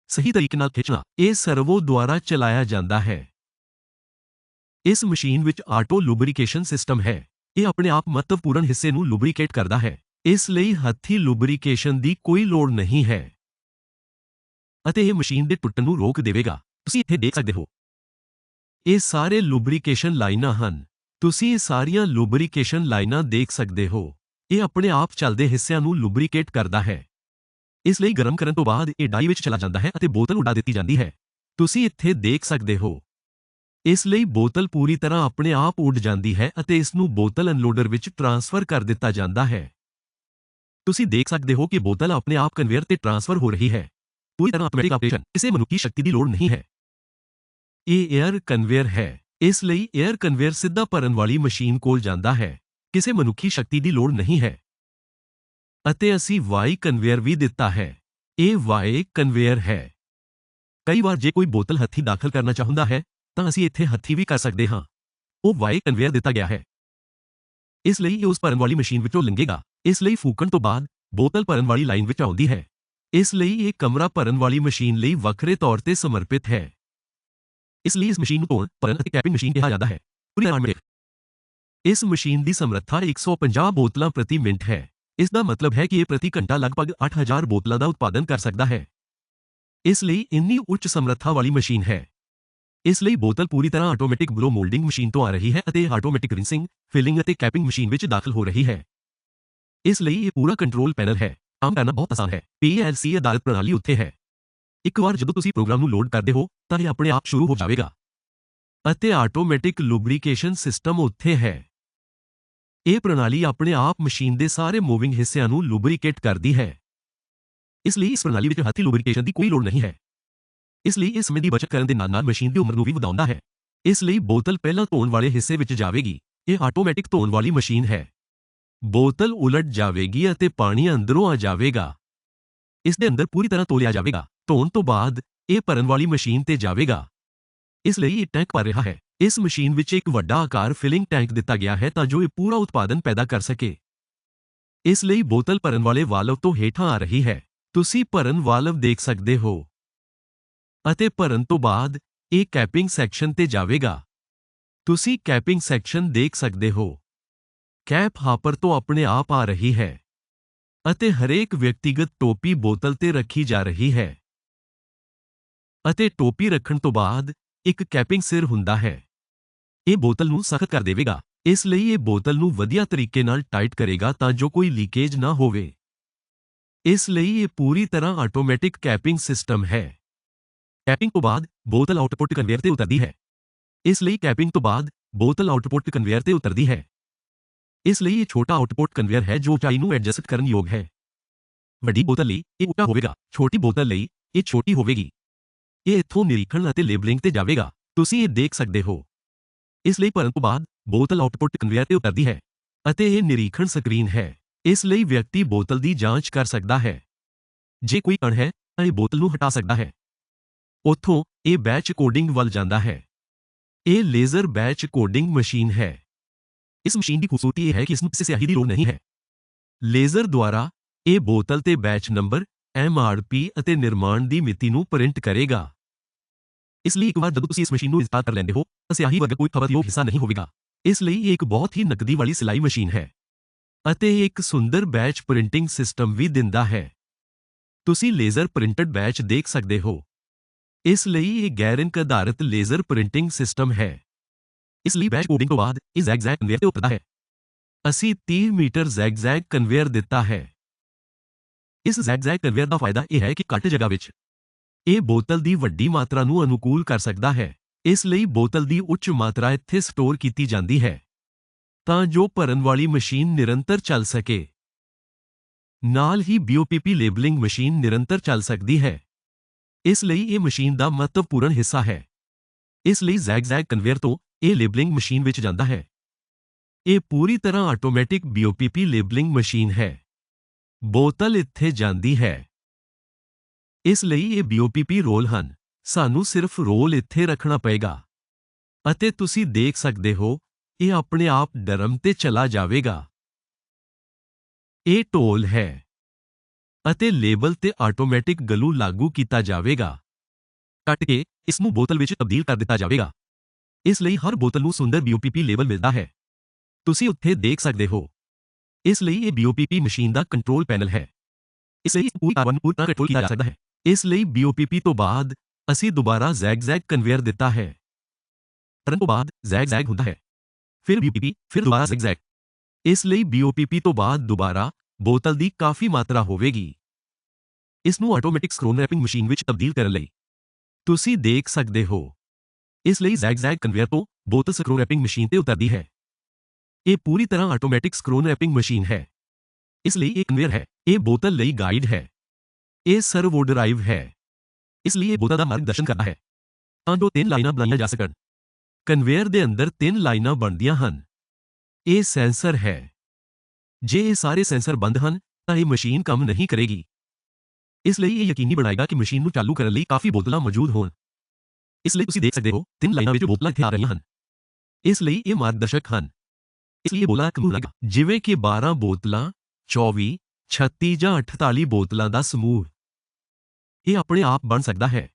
ਸਹੀ ਤਰੀਕੇ ਨਾਲ ਖਿੱਚਣਾ, ਇਹ ਸਰਵੋ ਦੁਆਰਾ ਚਲਾਇਆ ਜਾਂਦਾ ਹੈ। ਇਸ ਮਸ਼ੀਨ ਵਿੱਚ ਆਟੋ ਲੁਬਰੀਕੇਸ਼ਨ ਸਿਸਟਮ ਹੈ। ਇਹ ਆਪਣੇ ਆਪ ਮਹੱਤਵਪੂਰਨ ਹਿੱਸੇ ਨੂੰ ਲੁਬਰੀਕੇਟ ਕਰਦਾ ਹੈ। ਇਸ ਲਈ ਹੱਥੀ ਲੁਬਰੀਕੇਸ਼ਨ ਦੀ ਕੋਈ ਲੋੜ ਨਹੀਂ ਹੈ। ਅਤੇ ਇਹ ਮਸ਼ੀਨ ਦੇ ਟੁੱਟਣ ਨੂੰ ਰੋਕ ਦੇਵੇਗਾ। ਤੁਸੀਂ ਇੱਥੇ ਦੇਖ ਸਕਦੇ ਹੋ। ਇਹ ਸਾਰੇ ਲੁਬਰੀਕੇਸ਼ਨ ਲਾਈਨਾਂ ਹਨ। ਤੁਸੀਂ ਇਹ ਸਾਰੀਆਂ ਲੁਬਰੀਕੇਸ਼ਨ ਲਾਈਨਾਂ ਦੇਖ ਸਕਦੇ ਹੋ। ਇਹ ਆਪਣੇ ਆਪ ਚੱਲਦੇ ਹਿੱਸਿਆਂ ਨੂੰ ਲੁਬਰੀਕੇਟ ਕਰਦਾ ਹੈ। ਇਸ ਲਈ ਗਰਮ ਕਰਨ ਤੋਂ ਬਾਅਦ ਇਹ ਡਾਈ ਵਿੱਚ ਚਲਾ ਜਾਂਦਾ ਹੈ ਅਤੇ ਬੋਤਲ ਉਡਾ ਦਿੱਤੀ ਜਾਂਦੀ ਹੈ। ਤੁਸੀਂ ਇੱਥੇ ਦੇਖ ਸਕਦੇ ਹੋ। ਇਸ ਲਈ ਬੋਤਲ ਪੂਰੀ ਤਰ੍ਹਾਂ ਆਪਣੇ ਆਪ ਉੱਡ ਜਾਂਦੀ ਹੈ ਅਤੇ ਇਸ ਨੂੰ ਬੋਤਲ ਅਨਲੋਡਰ ਵਿੱਚ ਟ੍ਰਾਂਸਫਰ ਕਰ ਦਿੱਤਾ ਜਾਂਦਾ ਹੈ। ਤੁਸੀਂ ਦੇਖ ਸਕਦੇ ਹੋ ਕਿ ਬੋਤਲ ਆਪਣੇ ਆਪ ਕਨਵੇਅਰ ਤੇ ਟ੍ਰਾਂਸਫਰ ਹੋ ਰਹੀ ਹੈ। ਪੂਰੀ ਤਰ੍ਹਾਂ ਆਟੋਮੈਟਿਕ ਆਪਰੇਸ਼ਨ, ਕਿਸੇ ਮਨੁੱਖੀ ਸ਼ਕਤੀ ਦੀ ਲੋੜ ਨਹੀਂ ਹੈ। ਇਹ 에ਅਰ ਕਨਵੇਅਰ ਹੈ। ਇਸ ਲਈ 에ਅਰ ਕਨਵੇਅਰ ਸਿੱਧਾ ਭਰਨ ਵਾਲੀ ਮਸ਼ੀਨ ਕੋਲ ਜਾਂਦਾ ਹੈ। ਕਿਸੇ ਮਨੁੱਖੀ ਸ਼ਕਤੀ ਦੀ ਲੋੜ ਨਹੀਂ ਹੈ। ਅਤੇ ਅਸੀਂ ਵਾਈ ਕਨਵੇਅਰ ਵੀ ਦਿੱਤਾ ਹੈ। ਇਹ ਵਾਈ ਕਨਵੇਅਰ ਹੈ। ਕਈ ਵਾਰ ਜੇ ਕੋਈ ਬੋਤਲ ਹੱਥੀ ਦਾਖਲ ਕਰਨਾ ਚਾਹੁੰਦਾ ਹੈ, ਤਾਂ ਅਸੀਂ ਇੱਥੇ ਹੱਥੀ ਵੀ ਕਰ ਸਕਦੇ ਹਾਂ। ਉਹ ਵਾਈ ਕਨਵੇਅਰ ਦਿੱਤਾ ਗਿਆ ਹੈ। ਇਸ ਲਈ ਇਹ ਉਸ ਭਰਨ ਵਾਲੀ ਮਸ਼ੀਨ ਵਿੱਚੋਂ ਲੰਘੇਗਾ। ਇਸ ਲਈ ਫੂਕਣ ਤੋਂ ਬਾਅਦ ਬੋਤਲ ਭਰਨ ਵਾਲੀ ਲਾਈਨ ਵਿੱਚ ਆਉਂਦੀ ਹੈ। ਇਸ ਲਈ ਇਹ ਕਮਰਾ ਭਰਨ ਵਾਲੀ ਮਸ਼ੀਨ ਲਈ ਵੱਖਰੇ ਤੌਰ ਤੇ ਸਮਰਪਿਤ ਹੈ। ਇਸ ਲਈ ਇਸ ਮਸ਼ੀਨ ਨੂੰ ਧੋਣ ਭਰਨ ਅਤੇ ਕੈਪਿੰਗ ਮਸ਼ੀਨ ਕਿਹਾ ਜਾਂਦਾ ਹੈ ਪੂਰੀ ਆਟੋਮੈਟਿਕ ਇਸ ਮਸ਼ੀਨ ਦੀ ਸਮਰੱਥਾ 150 ਬੋਤਲਾਂ ਪ੍ਰਤੀ ਮਿੰਟ ਹੈ ਇਸ ਦਾ ਮਤਲਬ ਹੈ ਕਿ ਇਹ ਪ੍ਰਤੀ ਘੰਟਾ ਲਗਭਗ 8000 ਬੋਤਲਾਂ ਦਾ ਉਤਪਾਦਨ ਕਰ ਸਕਦਾ ਹੈ ਇਸ ਲਈ ਇੰਨੀ ਉੱਚ ਸਮਰੱਥਾ ਵਾਲੀ ਮਸ਼ੀਨ ਹੈ ਇਸ ਲਈ ਬੋਤਲ ਪੂਰੀ ਤਰ੍ਹਾਂ ਆਟੋਮੈਟਿਕ ਬਲੋ ਮੋਲਡਿੰਗ ਮਸ਼ੀਨ ਤੋਂ ਆ ਰਹੀ ਹੈ ਅਤੇ ਆਟੋਮੈਟਿਕ ਰਿੰਸਿੰਗ ਫਿਲਿੰਗ ਅਤੇ ਕੈਪਿੰਗ ਮਸ਼ੀਨ ਵਿੱਚ ਦਾਖਲ ਹੋ ਰਹੀ ਹੈ ਇਸ ਲਈ ਇਹ ਪੂਰਾ ਕੰਟਰੋਲ ਪੈਨਲ ਹੈ ਕੰਮ ਕਰਨਾ ਬਹੁਤ ਆਸਾਨ ਹੈ PLC ਅਦਾਲਤ ਪ੍ਰਣਾਲੀ ਉੱਥੇ ਹੈ ਇੱਕ ਵਾਰ ਜਦੋਂ ਤੁਸੀਂ ਪ੍ਰੋਗਰਾਮ ਨੂੰ ਲੋਡ ਕਰਦੇ ਹੋ, ਤਾਂ ਇਹ ਆਪਣੇ ਆਪ ਸ਼ੁਰੂ ਹੋ ਜਾਵੇਗਾ। ਅਤੇ ਆਟੋਮੈਟਿਕ ਲੁਬਰੀਕੇਸ਼ਨ ਸਿਸਟਮ ਉੱਥੇ ਹੈ। ਇਹ ਪ੍ਰਣਾਲੀ ਆਪਣੇ ਆਪ ਮਸ਼ੀਨ ਦੇ ਸਾਰੇ ਮੂਵਿੰਗ ਹਿੱਸਿਆਂ ਨੂੰ ਲੁਬਰੀਕੇਟ ਕਰਦੀ ਹੈ। ਇਸ ਲਈ ਇਸ ਪ੍ਰਣਾਲੀ ਵਿੱਚ ਹੱਥੀ ਲੁਬਰੀਕੇਸ਼ਨ ਦੀ ਕੋਈ ਲੋੜ ਨਹੀਂ ਹੈ। ਇਸ ਲਈ ਇਸ ਸਮੇਂ ਦੀ ਬਚਤ ਕਰਨ ਦੇ ਨਾਲ ਨਾਲ ਮਸ਼ੀਨ ਦੀ ਉਮਰ ਨੂੰ ਵੀ ਵਧਾਉਂਦਾ ਹੈ। ਇਸ ਲਈ ਬੋਤਲ ਪਹਿਲਾਂ ਧੋਣ ਵਾਲੇ ਹਿੱਸੇ ਵਿੱਚ ਜਾਵੇਗੀ। ਇਹ ਆਟੋਮੈਟਿਕ ਧੋਣ ਵਾਲੀ ਮਸ਼ੀਨ ਹੈ। ਬੋਤਲ ਉਲਟ ਜਾਵੇਗੀ ਅਤੇ ਪਾਣੀ ਅੰਦਰੋਂ ਆ ਜਾਵੇਗਾ। ਇਸ ਦੇ ਅੰਦਰ ਪੂਰੀ ਤਰ੍ਹਾਂ ਤੋਲਿਆ ਜਾਵੇਗਾ। ਧੋਣ ਤੋਂ ਬਾਅਦ ਇਹ ਭਰਨ ਵਾਲੀ ਮਸ਼ੀਨ ਤੇ ਜਾਵੇਗਾ। ਇਸ ਲਈ ਇਹ ਟੈਂਕ ਭਰ ਰਿਹਾ ਹੈ। ਇਸ ਮਸ਼ੀਨ ਵਿੱਚ ਇੱਕ ਵੱਡਾ ਆਕਾਰ ਫਿਲਿੰਗ ਟੈਂਕ ਦਿੱਤਾ ਗਿਆ ਹੈ ਤਾਂ ਜੋ ਇਹ ਪੂਰਾ ਉਤਪਾਦਨ ਪੈਦਾ ਕਰ ਸਕੇ। ਇਸ ਲਈ ਬੋਤਲ ਭਰਨ ਵਾਲੇ ਵਾਲਵ ਤੋਂ ਹੇਠਾਂ ਆ ਰਹੀ ਹੈ। ਤੁਸੀਂ ਭਰਨ ਵਾਲਵ ਦੇਖ ਸਕਦੇ ਹੋ। ਅਤੇ ਭਰਨ ਤੋਂ ਬਾਅਦ ਇਹ ਕੈਪਿੰਗ ਸੈਕਸ਼ਨ ਤੇ ਜਾਵੇਗਾ। ਤੁਸੀਂ ਕੈਪਿੰਗ ਸੈਕਸ਼ਨ ਦੇਖ ਸਕਦੇ ਹੋ। ਕੈਪ ਹਾਪਰ ਤੋਂ ਆਪਣੇ ਆਪ ਆ ਰਹੀ ਹੈ। ਅਤੇ ਹਰੇਕ ਵਿਅਕਤੀਗਤ ਟੋਪੀ ਬੋਤਲ ਤੇ ਰੱਖੀ ਜਾ ਰਹੀ ਹੈ। ਅਤੇ ਟੋਪੀ ਰੱਖਣ ਤੋਂ ਬਾਅਦ ਇੱਕ ਕੈਪਿੰਗ ਸਿਰ ਹੁੰਦਾ ਹੈ। ਇਹ ਬੋਤਲ ਨੂੰ ਸਖਤ ਕਰ ਦੇਵੇਗਾ। ਇਸ ਲਈ ਇਹ ਬੋਤਲ ਨੂੰ ਵਧੀਆ ਤਰੀਕੇ ਨਾਲ ਟਾਈਟ ਕਰੇਗਾ ਤਾਂ ਜੋ ਕੋਈ ਲੀਕੇਜ ਨਾ ਹੋਵੇ। ਇਸ ਲਈ ਇਹ ਪੂਰੀ ਤਰ੍ਹਾਂ ਆਟੋਮੈਟਿਕ ਕੈਪਿੰਗ ਸਿਸਟਮ ਹੈ। ਕੈਪਿੰਗ ਤੋਂ ਬਾਅਦ ਬੋਤਲ ਆਊਟਪੁੱਟ ਕਨਵੇਅਰ ਤੇ ਉਤਰਦੀ ਹੈ। ਇਸ ਲਈ ਕੈਪਿੰਗ ਤੋਂ ਬਾਅਦ ਬੋਤਲ ਆਊਟਪੁੱਟ ਕਨਵੇਅਰ ਤੇ ਉਤਰਦੀ ਹੈ। ਇਸ ਲਈ ਇਹ ਛੋਟਾ ਆਊਟਪੁੱਟ ਕਨਵੇਅਰ ਹੈ ਜੋ ਉਚਾਈ ਨੂੰ ਐਡਜਸਟ ਕਰਨ ਯੋਗ ਹੈ। ਵੱਡੀ ਬੋਤਲ ਲਈ ਇਹ ਉੱਚਾ ਹੋਵੇਗਾ। ਛੋਟੀ ਬੋਤਲ ਲਈ ਇਹ ਛੋਟੀ ਹੋਵੇਗੀ। ਇਹ ਇੱਥੋਂ ਨਿਰੀਖਣ ਅਤੇ ਲੇਬਲਿੰਗ ਤੇ ਜਾਵੇਗਾ। ਤੁਸੀਂ ਇਹ ਦੇਖ ਸਕਦੇ ਹੋ। ਇਸ ਲਈ ਭਰਨ ਤੋਂ ਬਾਅਦ ਬੋਤਲ ਆਊਟਪੁੱਟ ਕਨਵੇਅਰ ਤੇ ਉਤਰਦੀ ਹੈ ਅਤੇ ਇਹ ਨਿਰੀਖਣ ਸਕਰੀਨ ਹੈ। ਇਸ ਲਈ ਵਿਅਕਤੀ ਬੋਤਲ ਦੀ ਜਾਂਚ ਕਰ ਸਕਦਾ ਹੈ। ਜੇ ਕੋਈ ਕਣ ਹੈ ਤਾਂ ਇਹ ਬੋਤਲ ਨੂੰ ਹਟਾ ਸਕਦਾ ਹੈ। ਉੱਥੋਂ ਇਹ ਬੈਚ ਕੋਡਿੰਗ ਵੱਲ ਜਾਂਦਾ ਹੈ। ਇਹ ਲੇਜ਼ਰ ਬੈਚ ਕੋਡਿੰਗ ਮਸ਼ੀਨ ਹੈ। ਇਸ ਮਸ਼ੀਨ ਦੀ ਖੂਬਸੂਰਤੀ ਇਹ ਹੈ ਕਿ ਇਸ ਨੂੰ ਕਿਸੇ ਸਿਆਹੀ ਦੀ ਲੋੜ ਨਹੀਂ ਹੈ। ਲੇਜ਼ਰ ਦੁਆਰਾ ਇਹ ਬੋਤਲ ਤੇ ਬੈਚ ਨੰਬਰ ਐਮਆਰਪੀ ਅਤੇ ਨਿਰਮਾਣ ਦੀ ਮਿਤੀ ਨੂੰ ਪ੍ਰਿੰਟ ਕਰੇਗਾ। ਇਸ ਲਈ ਇੱਕ ਵਾਰ ਜਦੋਂ ਤੁਸੀਂ ਇਸ ਮਸ਼ੀਨ ਨੂੰ ਇੰਸਟਾਲ ਕਰ ਲੈਂਦੇ ਹੋ ਤਾਂ ਸਿਆਹੀ ਵਰਗਾ ਕੋਈ ਖਪਤਯੋਗ ਹਿੱਸਾ ਨਹੀਂ ਹੋਵੇਗਾ ਇਸ ਲਈ ਇਹ ਇੱਕ ਬਹੁਤ ਹੀ ਨਕਦੀ ਵਾਲੀ ਸਿਲਾਈ ਮਸ਼ੀਨ ਹੈ ਅਤੇ ਇਹ ਇੱਕ ਸੁੰਦਰ ਬੈਚ ਪ੍ਰਿੰਟਿੰਗ ਸਿਸਟਮ ਵੀ ਦਿੰਦਾ ਹੈ ਤੁਸੀਂ ਲੇਜ਼ਰ ਪ੍ਰਿੰਟਡ ਬੈਚ ਦੇਖ ਸਕਦੇ ਹੋ ਇਸ ਲਈ ਇਹ ਗੈਰਿੰਕ ਆਧਾਰਿਤ ਲੇਜ਼ਰ ਪ੍ਰਿੰਟਿੰਗ ਸਿਸਟਮ ਹੈ ਇਸ ਲਈ ਬੈਚ ਕੋਡਿੰਗ ਤੋਂ ਬਾਅਦ ਇਹ ਜ਼ੈਗਜ਼ੈਗ ਕਨਵੇਅਰ ਤੇ ਉਤਰਦਾ ਹੈ ਅਸੀਂ 30 ਮੀਟਰ ਜ਼ੈਗਜ਼ੈਗ ਕਨਵੇਅਰ ਦਿੱਤਾ ਹੈ ਇਸ ਜ਼ੈਗਜ਼ੈਗ ਕਨਵੇਅਰ ਦਾ ਫਾਇਦਾ ਇਹ ਹੈ ਕਿ ਘੱਟ ਜਗ੍ਹਾ ਵਿੱਚ ਇਹ ਬੋਤਲ ਦੀ ਵੱਡੀ ਮਾਤਰਾ ਨੂੰ ਅਨੁਕੂਲ ਕਰ ਸਕਦਾ ਹੈ। ਇਸ ਲਈ ਬੋਤਲ ਦੀ ਉੱਚ ਮਾਤਰਾ ਇੱਥੇ ਸਟੋਰ ਕੀਤੀ ਜਾਂਦੀ ਹੈ। ਤਾਂ ਜੋ ਭਰਨ ਵਾਲੀ ਮਸ਼ੀਨ ਨਿਰੰਤਰ ਚੱਲ ਸਕੇ। ਨਾਲ ਹੀ BOPP ਲੇਬਲਿੰਗ ਮਸ਼ੀਨ ਨਿਰੰਤਰ ਚੱਲ ਸਕਦੀ ਹੈ। ਇਸ ਲਈ ਇਹ ਮਸ਼ੀਨ ਦਾ ਮਹੱਤਵਪੂਰਨ ਹਿੱਸਾ ਹੈ। ਇਸ ਲਈ ਜ਼ੈਗਜ਼ੈਗ ਕਨਵੇਅਰ ਤੋਂ ਇਹ ਲੇਬਲਿੰਗ ਮਸ਼ੀਨ ਵਿੱਚ ਜਾਂਦਾ ਹੈ। ਇਹ ਪੂਰੀ ਤਰ੍ਹਾਂ ਆਟੋਮੈਟਿਕ BOPP ਲੇਬਲਿੰਗ ਮਸ਼ੀਨ ਹੈ। ਬੋਤਲ ਇੱਥੇ ਜਾਂਦੀ ਹੈ। ਇਸ ਲਈ ਇਹ BOPP ਰੋਲ ਹਨ। ਸਾਨੂੰ ਸਿਰਫ ਰੋਲ ਇੱਥੇ ਰੱਖਣਾ ਪਏਗਾ। ਅਤੇ ਤੁਸੀਂ ਦੇਖ ਸਕਦੇ ਹੋ, ਇਹ ਆਪਣੇ ਆਪ ਡਰਮ ਤੇ ਚਲਾ ਜਾਵੇਗਾ। ਇਹ ਢੋਲ ਹੈ। ਅਤੇ ਲੇਬਲ ਤੇ ਆਟੋਮੈਟਿਕ ਗਲੂ ਲਾਗੂ ਕੀਤਾ ਜਾਵੇਗਾ। ਕੱਟ ਕੇ ਇਸ ਨੂੰ ਬੋਤਲ ਵਿੱਚ ਤਬਦੀਲ ਕਰ ਦਿੱਤਾ ਜਾਵੇਗਾ। ਇਸ ਲਈ ਹਰ ਬੋਤਲ ਨੂੰ ਸੁੰਦਰ BOPP ਲੇਬਲ ਮਿਲਦਾ ਹੈ। ਤੁਸੀਂ ਉੱਥੇ ਦੇਖ ਸਕਦੇ ਹੋ। ਇਸ ਲਈ ਇਹ BOPP ਮਸ਼ੀਨ ਦਾ ਕੰਟਰੋਲ ਪੈਨਲ ਹੈ। ਇਸ ਲਈ ਪੂਰੀ ਕਾਰਵਾਈ ਨੂੰ ਪੂਰੀ ਤਰ੍ਹਾਂ ਕੰਟਰੋਲ ਕੀਤਾ ਜਾ ਸਕਦਾ ਹੈ। ਇਸ ਲਈ BOPP ਤੋਂ ਬਾਅਦ ਅਸੀਂ ਦੁਬਾਰਾ ਜ਼ੈਗਜ਼ੈਗ ਕਨਵੇਅਰ ਦਿੱਤਾ ਹੈ। ਕਰਨ ਤੋਂ ਬਾਅਦ ਜ਼ੈਗਜ਼ੈਗ ਹੁੰਦਾ ਹੈ। ਫਿਰ BOPP ਫਿਰ ਦੁਬਾਰਾ ਜ਼ੈਗਜ਼ੈਗ ਇਸ ਲਈ BOPP ਤੋਂ ਬਾਅਦ ਦੁਬਾਰਾ ਬੋਤਲ ਦੀ ਕਾਫੀ ਮਾਤਰਾ ਹੋਵੇਗੀ। ਇਸ ਨੂੰ ਆਟੋਮੈਟਿਕ ਸਕਰੋਨ ਰੈਪਿੰਗ ਮਸ਼ੀਨ ਵਿੱਚ ਤਬਦੀਲ ਕਰਨ ਲਈ। ਤੁਸੀਂ ਦੇਖ ਸਕਦੇ ਹੋ। ਇਸ ਲਈ ਜ਼ੈਗਜ਼ੈਗ ਕਨਵੇਅਰ ਤੋਂ ਬੋਤਲ ਸਕਰੋਨ ਰੈਪਿੰਗ ਮਸ਼ੀਨ ਤੇ ਉਤਰਦੀ ਹੈ। ਇਹ ਪੂਰੀ ਤਰ੍ਹਾਂ ਆਟੋਮੈਟਿਕ ਸਕਰੋਨ ਰੈਪਿੰਗ ਮਸ਼ੀਨ ਹੈ। ਇਸ ਲਈ ਇਹ ਕਨਵੇਅਰ ਹੈ। ਇਹ ਬੋਤਲ ਲਈ ਗਾਈਡ ਹੈ। ਇਹ ਸਰਵੋ ਡਰਾਈਵ ਹੈ ਇਸ ਲਈ ਇਹ ਬੋਤਲ ਦਾ ਮਾਰਗਦਰਸ਼ਨ ਕਰਦਾ ਹੈ ਤਾਂ ਜੋ ਤਿੰਨ ਲਾਈਨਾਂ ਬਣਾਈਆਂ ਜਾ ਸਕਣ ਕਨਵੇਅਰ ਦੇ ਅੰਦਰ ਤਿੰਨ ਲਾਈਨਾਂ ਬਣਦੀਆਂ ਹਨ ਇਹ ਸੈਂਸਰ ਹੈ ਜੇ ਇਹ ਸਾਰੇ ਸੈਂਸਰ ਬੰਦ ਹਨ ਤਾਂ ਇਹ ਮਸ਼ੀਨ ਕੰਮ ਨਹੀਂ ਕਰੇਗੀ ਇਸ ਲਈ ਇਹ ਯਕੀਨੀ ਬਣਾਏਗਾ ਕਿ ਮਸ਼ੀਨ ਨੂੰ ਚਾਲੂ ਕਰਨ ਲਈ ਕਾਫੀ ਬੋਤਲਾਂ ਮੌਜੂਦ ਹੋਣ ਇਸ ਲਈ ਤੁਸੀਂ ਦੇਖ ਸਕਦੇ ਹੋ ਤਿੰਨ ਲਾਈਨਾਂ ਵਿੱਚ ਬੋਤਲਾਂ ਇੱਥੇ ਆ ਰਹੀਆਂ ਹਨ ਇਸ ਲਈ ਇਹ ਮਾਰਗਦਰਸ਼ਕ ਹਨ ਇਸ ਲਈ ਇਹ ਬੋਲਾ ਕਾਨੂੰਨ ਲਗਾ ਜਿਵੇਂ ਕਿ 12 ਬੋਤਲਾਂ 24 36 ਜਾਂ 48 ਬੋਤਲਾਂ ਦਾ ਸਮੂਹ ਇਹ ਆਪਣੇ ਆਪ ਬਣ ਸਕਦਾ ਹੈ।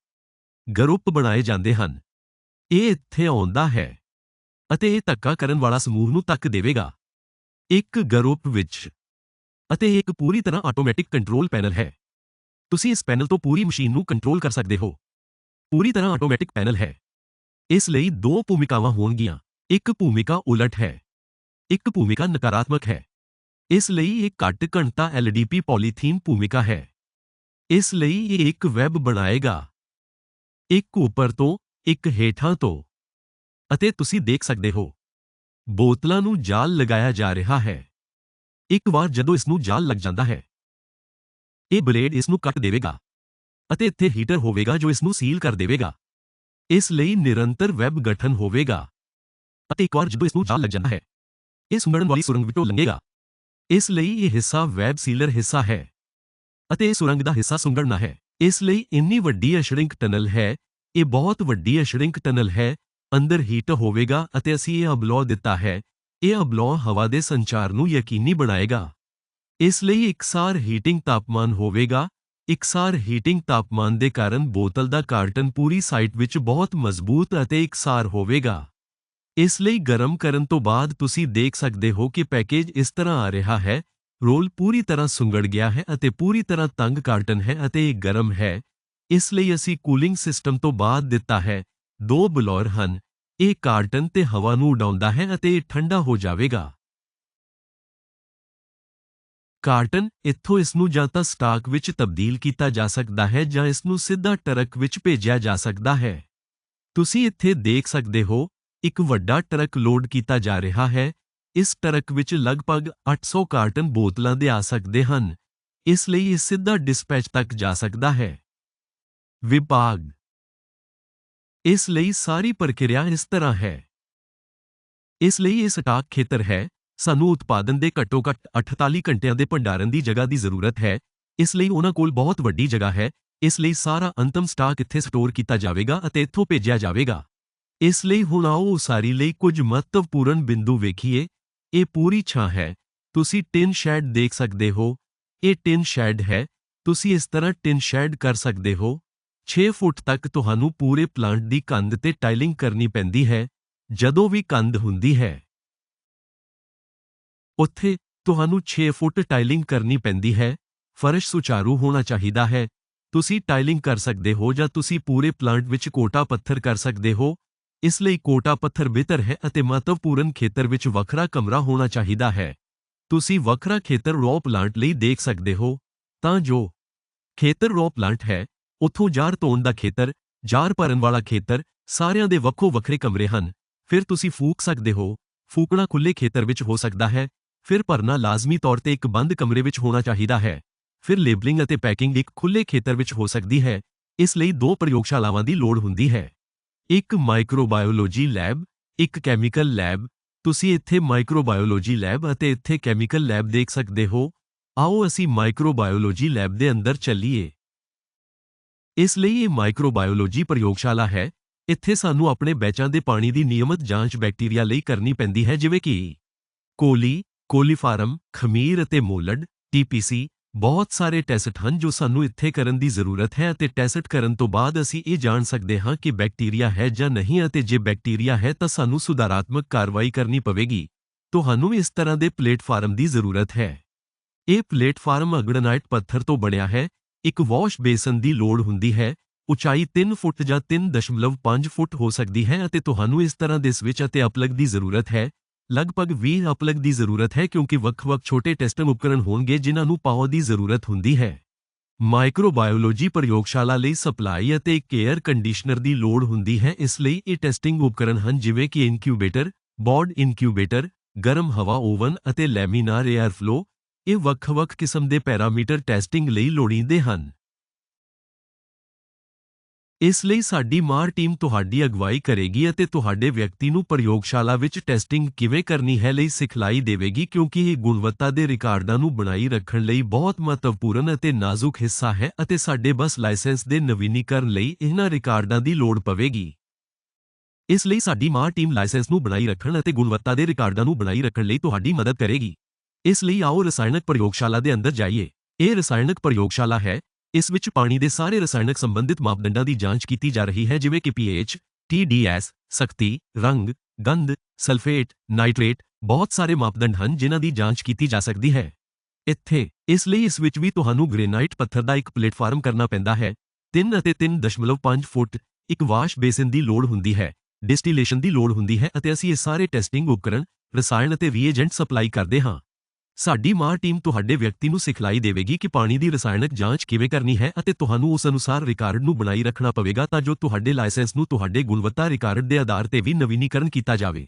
ਗਰੁੱਪ ਬਣਾਏ ਜਾਂਦੇ ਹਨ। ਇਹ ਇੱਥੇ ਆਉਂਦਾ ਹੈ ਅਤੇ ਇਹ ਧੱਕਾ ਕਰਨ ਵਾਲਾ ਸਮੂਹ ਨੂੰ ਤੱਕ ਦੇਵੇਗਾ। ਇੱਕ ਗਰੁੱਪ ਵਿੱਚ ਅਤੇ ਇਹ ਇੱਕ ਪੂਰੀ ਤਰ੍ਹਾਂ ਆਟੋਮੈਟਿਕ ਕੰਟਰੋਲ ਪੈਨਲ ਹੈ। ਤੁਸੀਂ ਇਸ ਪੈਨਲ ਤੋਂ ਪੂਰੀ ਮਸ਼ੀਨ ਨੂੰ ਕੰਟਰੋਲ ਕਰ ਸਕਦੇ ਹੋ। ਪੂਰੀ ਤਰ੍ਹਾਂ ਆਟੋਮੈਟਿਕ ਪੈਨਲ ਹੈ। ਇਸ ਲਈ ਦੋ ਭੂਮਿਕਾਵਾਂ ਹੋਣਗੀਆਂ। ਇੱਕ ਭੂਮਿਕਾ ਉਲਟ ਹੈ। ਇੱਕ ਭੂਮਿਕਾ ਨਕਾਰਾਤਮਕ ਹੈ। ਇਸ ਲਈ ਇਹ ਘੱਟ ਘਣਤਾ ਐਲਡੀਪੀ ਪੋਲੀਥੀਨ ਭੂਮਿਕਾ ਹੈ। ਇਸ ਲਈ ਇਹ ਇੱਕ ਵੈਬ ਬਣਾਏਗਾ। ਇੱਕ ਉੱਪਰ ਤੋਂ ਇੱਕ ਹੇਠਾਂ ਤੋਂ। ਅਤੇ ਤੁਸੀਂ ਦੇਖ ਸਕਦੇ ਹੋ। ਬੋਤਲਾਂ ਨੂੰ ਜਾਲ ਲਗਾਇਆ ਜਾ ਰਿਹਾ ਹੈ। ਇੱਕ ਵਾਰ ਜਦੋਂ ਇਸ ਨੂੰ ਜਾਲ ਲੱਗ ਜਾਂਦਾ ਹੈ, ਇਹ ਬਲੇਡ ਇਸ ਨੂੰ ਕੱਟ ਦੇਵੇਗਾ ਅਤੇ ਇੱਥੇ ਹੀਟਰ ਹੋਵੇਗਾ ਜੋ ਇਸ ਨੂੰ ਸੀਲ ਕਰ ਦੇਵੇਗਾ। ਇਸ ਲਈ ਨਿਰੰਤਰ ਵੈਬ ਗਠਨ ਹੋਵੇਗਾ ਅਤੇ ਇੱਕ ਵਾਰ ਜਦੋਂ ਇਸ ਨੂੰ ਜਾਲ ਲੱਗ ਜਾਂਦਾ ਹੈ, ਇਹ ਸੁੰਗੜਨ ਵਾਲੀ ਸੁਰੰਗ ਵਿੱਚੋਂ ਲੰਘੇਗਾ। ਇਸ ਲਈ ਇਹ ਹਿੱਸਾ ਵੈਬ ਸੀਲਰ ਹਿੱਸਾ ਹੈ। ਅਤੇ ਇਹ ਸੁਰੰਗ ਦਾ ਹਿੱਸਾ ਸੁੰਗੜਨਾ ਹੈ। ਇਸ ਲਈ ਇੰਨੀ ਵੱਡੀ ਅਸ਼ਰਿੰਕ ਟਨਲ ਹੈ, ਇਹ ਬਹੁਤ ਵੱਡੀ ਅਸ਼ਰਿੰਕ ਟਨਲ ਹੈ, ਅੰਦਰ ਹੀਟ ਹੋਵੇਗਾ ਅਤੇ ਅਸੀਂ ਇਹ ਅਬਲੋ ਦਿੱਤਾ ਹੈ, ਇਹ ਅਬਲੋ ਹਵਾ ਦੇ ਸੰਚਾਰ ਨੂੰ ਯਕੀਨੀ ਬਣਾਏਗਾ। ਇਸ ਲਈ ਇਕਸਾਰ ਹੀਟਿੰਗ ਤਾਪਮਾਨ ਹੋਵੇਗਾ ਇਕਸਾਰ ਹੀਟਿੰਗ ਤਾਪਮਾਨ ਦੇ ਕਾਰਨ ਬੋਤਲ ਦਾ ਕਾਰਟਨ ਪੂਰੀ ਸਾਈਟ ਵਿੱਚ ਬਹੁਤ ਮਜ਼ਬੂਤ ਅਤੇ ਇਕਸਾਰ ਹੋਵੇਗਾ। ਇਸ ਲਈ ਗਰਮ ਕਰਨ ਤੋਂ ਬਾਅਦ ਤੁਸੀਂ ਦੇਖ ਸਕਦੇ ਹੋ ਕਿ ਪੈਕੇਜ ਇਸ ਤਰ੍ਹਾਂ ਆ ਰਿਹਾ ਹੈ ਰੋਲ ਪੂਰੀ ਤਰ੍ਹਾਂ ਸੁੰਗੜ ਗਿਆ ਹੈ ਅਤੇ ਪੂਰੀ ਤਰ੍ਹਾਂ ਤੰਗ ਕਾਰਟਨ ਹੈ ਅਤੇ ਇਹ ਗਰਮ ਹੈ। ਇਸ ਲਈ ਅਸੀਂ ਕੂਲਿੰਗ ਸਿਸਟਮ ਤੋਂ ਬਾਅਦ ਦਿੱਤਾ ਹੈ। ਦੋ ਬਲੌਰ ਹਨ। ਇਹ ਕਾਰਟਨ ਤੇ ਹਵਾ ਨੂੰ ਉਡਾਉਂਦਾ ਹੈ ਅਤੇ ਇਹ ਠੰਡਾ ਹੋ ਜਾਵੇਗਾ। ਕਾਰਟਨ ਇੱਥੋਂ ਇਸ ਨੂੰ ਜਾਂ ਤਾਂ ਸਟਾਕ ਵਿੱਚ ਤਬਦੀਲ ਕੀਤਾ ਜਾ ਸਕਦਾ ਹੈ ਜਾਂ ਇਸ ਨੂੰ ਸਿੱਧਾ ਟਰੱਕ ਵਿੱਚ ਭੇਜਿਆ ਜਾ ਸਕਦਾ ਹੈ। ਤੁਸੀਂ ਇੱਥੇ ਦੇਖ ਸਕਦੇ ਹੋ, ਇੱਕ ਵੱਡਾ ਟਰੱਕ ਲੋਡ ਕੀਤਾ ਜਾ ਰਿਹਾ ਹੈ। ਇਸ ਟਰੱਕ ਵਿੱਚ ਲਗਭਗ 800 ਕਾਰਟਨ ਬੋਤਲਾਂ ਦੇ ਆ ਸਕਦੇ ਹਨ। ਇਸ ਲਈ ਇਹ ਸਿੱਧਾ ਡਿਸਪੈਚ ਤੱਕ ਜਾ ਸਕਦਾ ਹੈ। ਵਿਭਾਗ। ਇਸ ਲਈ ਸਾਰੀ ਪ੍ਰਕਿਰਿਆ ਇਸ ਤਰ੍ਹਾਂ ਹੈ। ਇਸ ਲਈ ਇਹ ਸਟਾਕ ਖੇਤਰ ਹੈ। ਸਾਨੂੰ ਉਤਪਾਦਨ ਦੇ ਘੱਟੋ-ਘੱਟ 48 ਘੰਟਿਆਂ ਦੇ ਭੰਡਾਰਨ ਦੀ ਜਗ੍ਹਾ ਦੀ ਜ਼ਰੂਰਤ ਹੈ। ਇਸ ਲਈ ਉਹਨਾਂ ਕੋਲ ਬਹੁਤ ਵੱਡੀ ਜਗ੍ਹਾ ਹੈ। ਇਸ ਲਈ ਸਾਰਾ ਅੰਤਮ ਸਟਾਕ ਇੱਥੇ ਸਟੋਰ ਕੀਤਾ ਜਾਵੇਗਾ ਅਤੇ ਇੱਥੋਂ ਭੇਜਿਆ ਜਾਵੇਗਾ। ਇਸ ਲਈ ਹੁਣ ਆਓ ਉਸਾਰੀ ਲਈ ਕੁਝ ਮਹੱਤਵਪੂਰਨ ਬਿੰਦੂ ਵੇਖੀਏ। ਇਹ ਪੂਰੀ ਛਾਂ ਹੈ। ਤੁਸੀਂ ਟਿਨ ਸ਼ੈਡ ਦੇਖ ਸਕਦੇ ਹੋ। ਇਹ ਟਿਨ ਸ਼ੈਡ ਹੈ। ਤੁਸੀਂ ਇਸ ਤਰ੍ਹਾਂ ਟਿਨ ਸ਼ੈਡ ਕਰ ਸਕਦੇ ਹੋ। 6 ਫੁੱਟ ਤੱਕ ਤੁਹਾਨੂੰ ਪੂਰੇ ਪਲਾਂਟ ਦੀ ਕੰਧ ਤੇ ਟਾਈਲਿੰਗ ਕਰਨੀ ਪੈਂਦੀ ਹੈ, ਜਦੋਂ ਵੀ ਕੰਧ ਹੁੰਦੀ ਹੈ। ਉੱਥੇ ਤੁਹਾਨੂੰ 6 ਫੁੱਟ ਟਾਈਲਿੰਗ ਕਰਨੀ ਪੈਂਦੀ ਹੈ। ਫਰਸ਼ ਸੁਚਾਰੂ ਹੋਣਾ ਚਾਹੀਦਾ ਹੈ। ਤੁਸੀਂ ਟਾਈਲਿੰਗ ਕਰ ਸਕਦੇ ਹੋ ਜਾਂ ਤੁਸੀਂ ਪੂਰੇ ਪਲਾਂਟ ਵਿੱਚ ਕੋਟਾ ਪੱਥਰ ਕਰ ਸਕਦੇ ਹੋ। ਇਸ ਲਈ ਕੋਟਾ ਪੱਥਰ ਬਿਹਤਰ ਹੈ ਅਤੇ ਮਹੱਤਵਪੂਰਨ ਖੇਤਰ ਵਿੱਚ ਵੱਖਰਾ ਕਮਰਾ ਹੋਣਾ ਚਾਹੀਦਾ ਹੈ। ਤੁਸੀਂ ਵੱਖਰਾ ਖੇਤਰ ਰੋ ਪਲਾਂਟ ਲਈ ਦੇਖ ਸਕਦੇ ਹੋ। ਤਾਂ ਜੋ ਖੇਤਰ ਰੋ ਪਲਾਂਟ ਹੈ, ਉੱਥੋਂ ਜਾਰ ਧੋਣ ਦਾ ਖੇਤਰ, ਜਾਰ ਭਰਨ ਵਾਲਾ ਖੇਤਰ, ਸਾਰਿਆਂ ਦੇ ਵੱਖੋ ਵੱਖਰੇ ਕਮਰੇ ਹਨ। ਫਿਰ ਤੁਸੀਂ ਫੂਕ ਸਕਦੇ ਹੋ। ਫੂਕਣਾ ਖੁੱਲੇ ਖੇਤਰ ਵਿੱਚ ਹੋ ਸਕਦਾ ਹੈ। ਫਿਰ ਭਰਨਾ ਲਾਜ਼ਮੀ ਤੌਰ ਤੇ ਇੱਕ ਬੰਦ ਕਮਰੇ ਵਿੱਚ ਹੋਣਾ ਚਾਹੀਦਾ ਹੈ। ਫਿਰ ਲੇਬਲਿੰਗ ਅਤੇ ਪੈਕਿੰਗ ਇੱਕ ਖੁੱਲੇ ਖੇਤਰ ਵਿੱਚ ਹੋ ਸਕਦੀ ਹੈ। ਇਸ ਲਈ ਦੋ ਪ੍ਰਯੋਗਸ਼ਾਲਾਵਾਂ ਦੀ ਲੋੜ ਹੁੰਦੀ ਹੈ। ਇੱਕ ਮਾਈਕਰੋਬਾਇਓਲੋਜੀ ਲੈਬ ਇੱਕ ਕੈਮੀਕਲ ਲੈਬ ਤੁਸੀਂ ਇੱਥੇ ਮਾਈਕਰੋਬਾਇਓਲੋਜੀ ਲੈਬ ਅਤੇ ਇੱਥੇ ਕੈਮੀਕਲ ਲੈਬ ਦੇਖ ਸਕਦੇ ਹੋ। ਆਓ ਅਸੀਂ ਮਾਈਕਰੋਬਾਇਓਲੋਜੀ ਲੈਬ ਦੇ ਅੰਦਰ ਚੱਲੀਏ। ਇਸ ਲਈ ਇਹ ਮਾਈਕਰੋਬਾਇਓਲੋਜੀ ਪ੍ਰਯੋਗਸ਼ਾਲਾ ਹੈ। ਇੱਥੇ ਸਾਨੂੰ ਆਪਣੇ ਬੈਚਾਂ ਦੇ ਪਾਣੀ ਦੀ ਨਿਯਮਤ ਜਾਂਚ ਬੈਕਟੀਰੀਆ ਲਈ ਕਰਨੀ ਪੈਂਦੀ ਹੈ, ਜਿਵੇਂ ਕਿ ਕੋਲੀ, ਕੋਲੀਫਾਰਮ, ਖਮੀਰ ਅਤੇ ਮੋਲਡ ਟੀਪੀਸੀ ਬਹੁਤ ਸਾਰੇ ਟੈਸਟ ਹਨ ਜੋ ਸਾਨੂੰ ਇੱਥੇ ਕਰਨ ਦੀ ਜ਼ਰੂਰਤ ਹੈ ਅਤੇ ਟੈਸਟ ਕਰਨ ਤੋਂ ਬਾਅਦ ਅਸੀਂ ਇਹ ਜਾਣ ਸਕਦੇ ਹਾਂ ਕਿ ਬੈਕਟੀਰੀਆ ਹੈ ਜਾਂ ਨਹੀਂ ਅਤੇ ਜੇ ਬੈਕਟੀਰੀਆ ਹੈ ਤਾਂ ਸਾਨੂੰ ਸੁਧਾਰਾਤਮਕ ਕਾਰਵਾਈ ਕਰਨੀ ਪਵੇਗੀ। ਤੁਹਾਨੂੰ ਇਸ ਤਰ੍ਹਾਂ ਦੇ ਪਲੇਟਫਾਰਮ ਦੀ ਜ਼ਰੂਰਤ ਹੈ। ਇਹ ਪਲੇਟਫਾਰਮ ਅਗੜਨਾਈਟ ਪੱਥਰ ਤੋਂ ਬਣਿਆ ਹੈ। ਇੱਕ ਵਾਸ਼ ਬੇਸਨ ਦੀ ਲੋੜ ਹੁੰਦੀ ਹੈ। ਉਚਾਈ 3 ਫੁੱਟ ਜਾਂ 3.5 ਫੁੱਟ ਹੋ ਸਕਦੀ ਹੈ ਅਤੇ ਤੁਹਾਨੂੰ ਇਸ ਤਰ੍ਹਾਂ ਦੇ ਸਵਿਚ ਅਤੇ ਅਪਲਗ ਦੀ ਜ਼ਰੂਰਤ ਹੈ। ਲਗਭਗ 20 ਅਪਲਗ ਦੀ ਜ਼ਰੂਰਤ ਹੈ ਕਿਉਂਕਿ ਵੱਖ-ਵੱਖ ਛੋਟੇ ਟੈਸਟਿੰਗ ਉਪਕਰਣ ਹੋਣਗੇ ਜਿਨ੍ਹਾਂ ਨੂੰ ਪਾਵਰ ਦੀ ਜ਼ਰੂਰਤ ਹੁੰਦੀ ਹੈ। ਮਾਈਕਰੋਬਾਇਓਲੋਜੀ ਪ੍ਰਯੋਗਸ਼ਾਲਾ ਲਈ ਸਪਲਾਈ ਅਤੇ ਇੱਕ 에ਅਰ ਕੰਡੀਸ਼ਨਰ ਦੀ ਲੋੜ ਹੁੰਦੀ ਹੈ। ਇਸ ਲਈ ਇਹ ਟੈਸਟਿੰਗ ਉਪਕਰਣ ਹਨ ਜਿਵੇਂ ਕਿ ਇਨਕਿਊਬੇਟਰ ਬੋਰਡ ਇਨਕਿਊਬੇਟਰ, ਗਰਮ ਹਵਾ ਓਵਨ ਅਤੇ ਲੈਮੀਨਾਰ 에ਅਰਫਲੋ ਇਹ ਵੱਖ-ਵੱਖ ਕਿਸਮ ਦੇ ਪੈਰਾਮੀਟਰ ਟੈਸਟਿੰਗ ਲਈ ਲੋੜੀਂਦੇ ਹਨ। ਇਸ ਲਈ ਸਾਡੀ ਮਾਰ ਟੀਮ ਤੁਹਾਡੀ ਅਗਵਾਈ ਕਰੇਗੀ ਅਤੇ ਤੁਹਾਡੇ ਵਿਅਕਤੀ ਨੂੰ ਪ੍ਰਯੋਗਸ਼ਾਲਾ ਵਿੱਚ ਟੈਸਟਿੰਗ ਕਿਵੇਂ ਕਰਨੀ ਹੈ ਲਈ ਸਿਖਲਾਈ ਦੇਵੇਗੀ ਕਿਉਂਕਿ ਇਹ ਗੁਣਵੱਤਾ ਦੇ ਰਿਕਾਰਡਾਂ ਨੂੰ ਬਣਾਈ ਰੱਖਣ ਲਈ ਬਹੁਤ ਮਹੱਤਵਪੂਰਨ ਅਤੇ ਨਾਜ਼ੁਕ ਹਿੱਸਾ ਹੈ ਅਤੇ ਸਾਡੇ ਬਸ ਲਾਇਸੈਂਸ ਦੇ ਨਵੀਨੀਕਰਨ ਲਈ ਇਹਨਾਂ ਰਿਕਾਰਡਾਂ ਦੀ ਲੋੜ ਪਵੇਗੀ। ਇਸ ਲਈ ਸਾਡੀ ਮਾਂ ਟੀਮ ਲਾਇਸੈਂਸ ਨੂੰ ਬਣਾਈ ਰੱਖਣ ਅਤੇ ਗੁਣਵੱਤਾ ਦੇ ਰਿਕਾਰਡਾਂ ਨੂੰ ਬਣਾਈ ਰੱਖਣ ਲਈ ਤੁਹਾਡੀ ਮਦਦ ਕਰੇਗੀ। ਇਸ ਲਈ ਆਓ ਰਸਾਇਣਕ ਪ੍ਰਯੋਗਸ਼ਾਲਾ ਦੇ ਅੰਦਰ ਜਾਈਏ। ਇਹ ਰਸਾਇਣਕ ਪ੍ਰਯੋਗਸ਼ਾਲਾ ਹੈ ਇਸ ਵਿੱਚ ਪਾਣੀ ਦੇ ਸਾਰੇ ਰਸਾਇਣਕ ਸੰਬੰਧਿਤ ਮਾਪਦੰਡਾਂ ਦੀ ਜਾਂਚ ਕੀਤੀ ਜਾ ਰਹੀ ਹੈ ਜਿਵੇਂ ਕਿ pH, TDS, ਸਖਤੀ, ਰੰਗ, ਗੰਧ, ਸਲਫੇਟ, ਨਾਈਟ੍ਰੇਟ ਬਹੁਤ ਸਾਰੇ ਮਾਪਦੰਡ ਹਨ ਜਿਨ੍ਹਾਂ ਦੀ ਜਾਂਚ ਕੀਤੀ ਜਾ ਸਕਦੀ ਹੈ। ਇੱਥੇ ਇਸ ਲਈ ਇਸ ਵਿੱਚ ਵੀ ਤੁਹਾਨੂੰ ਗ੍ਰੇਨਾਈਟ ਪੱਥਰ ਦਾ ਇੱਕ ਪਲੇਟਫਾਰਮ ਕਰਨਾ ਪੈਂਦਾ ਹੈ। 3 ਅਤੇ 3.5 ਫੁੱਟ ਇੱਕ ਵਾਸ਼ ਬੇਸਿਨ ਦੀ ਲੋੜ ਹੁੰਦੀ ਹੈ ਡਿਸਟੀਲੇਸ਼ਨ ਦੀ ਲੋੜ ਹੁੰਦੀ ਹੈ ਅਤੇ ਅਸੀਂ ਇਹ ਸਾਰੇ ਟੈਸਟਿੰਗ ਉਪਕਰਣ ਰਸਾਇਣ ਅਤੇ ਰੀਏਜੈਂਟ ਸਪਲਾਈ ਕਰਦੇ ਹਾਂ। ਸਾਡੀ ਮਾਰ ਟੀਮ ਤੁਹਾਡੇ ਵਿਅਕਤੀ ਨੂੰ ਸਿਖਲਾਈ ਦੇਵੇਗੀ ਕਿ ਪਾਣੀ ਦੀ ਰਸਾਇਣਕ ਜਾਂਚ ਕਿਵੇਂ ਕਰਨੀ ਹੈ ਅਤੇ ਤੁਹਾਨੂੰ ਉਸ ਅਨੁਸਾਰ ਰਿਕਾਰਡ ਨੂੰ ਬਣਾਈ ਰੱਖਣਾ ਪਵੇਗਾ ਤਾਂ ਜੋ ਤੁਹਾਡੇ ਲਾਇਸੈਂਸ ਨੂੰ ਤੁਹਾਡੇ ਗੁਣਵੱਤਾ ਰਿਕਾਰਡ ਦੇ ਆਧਾਰ ਤੇ ਵੀ ਨਵੀਨੀਕਰਨ ਕੀਤਾ ਜਾਵੇ।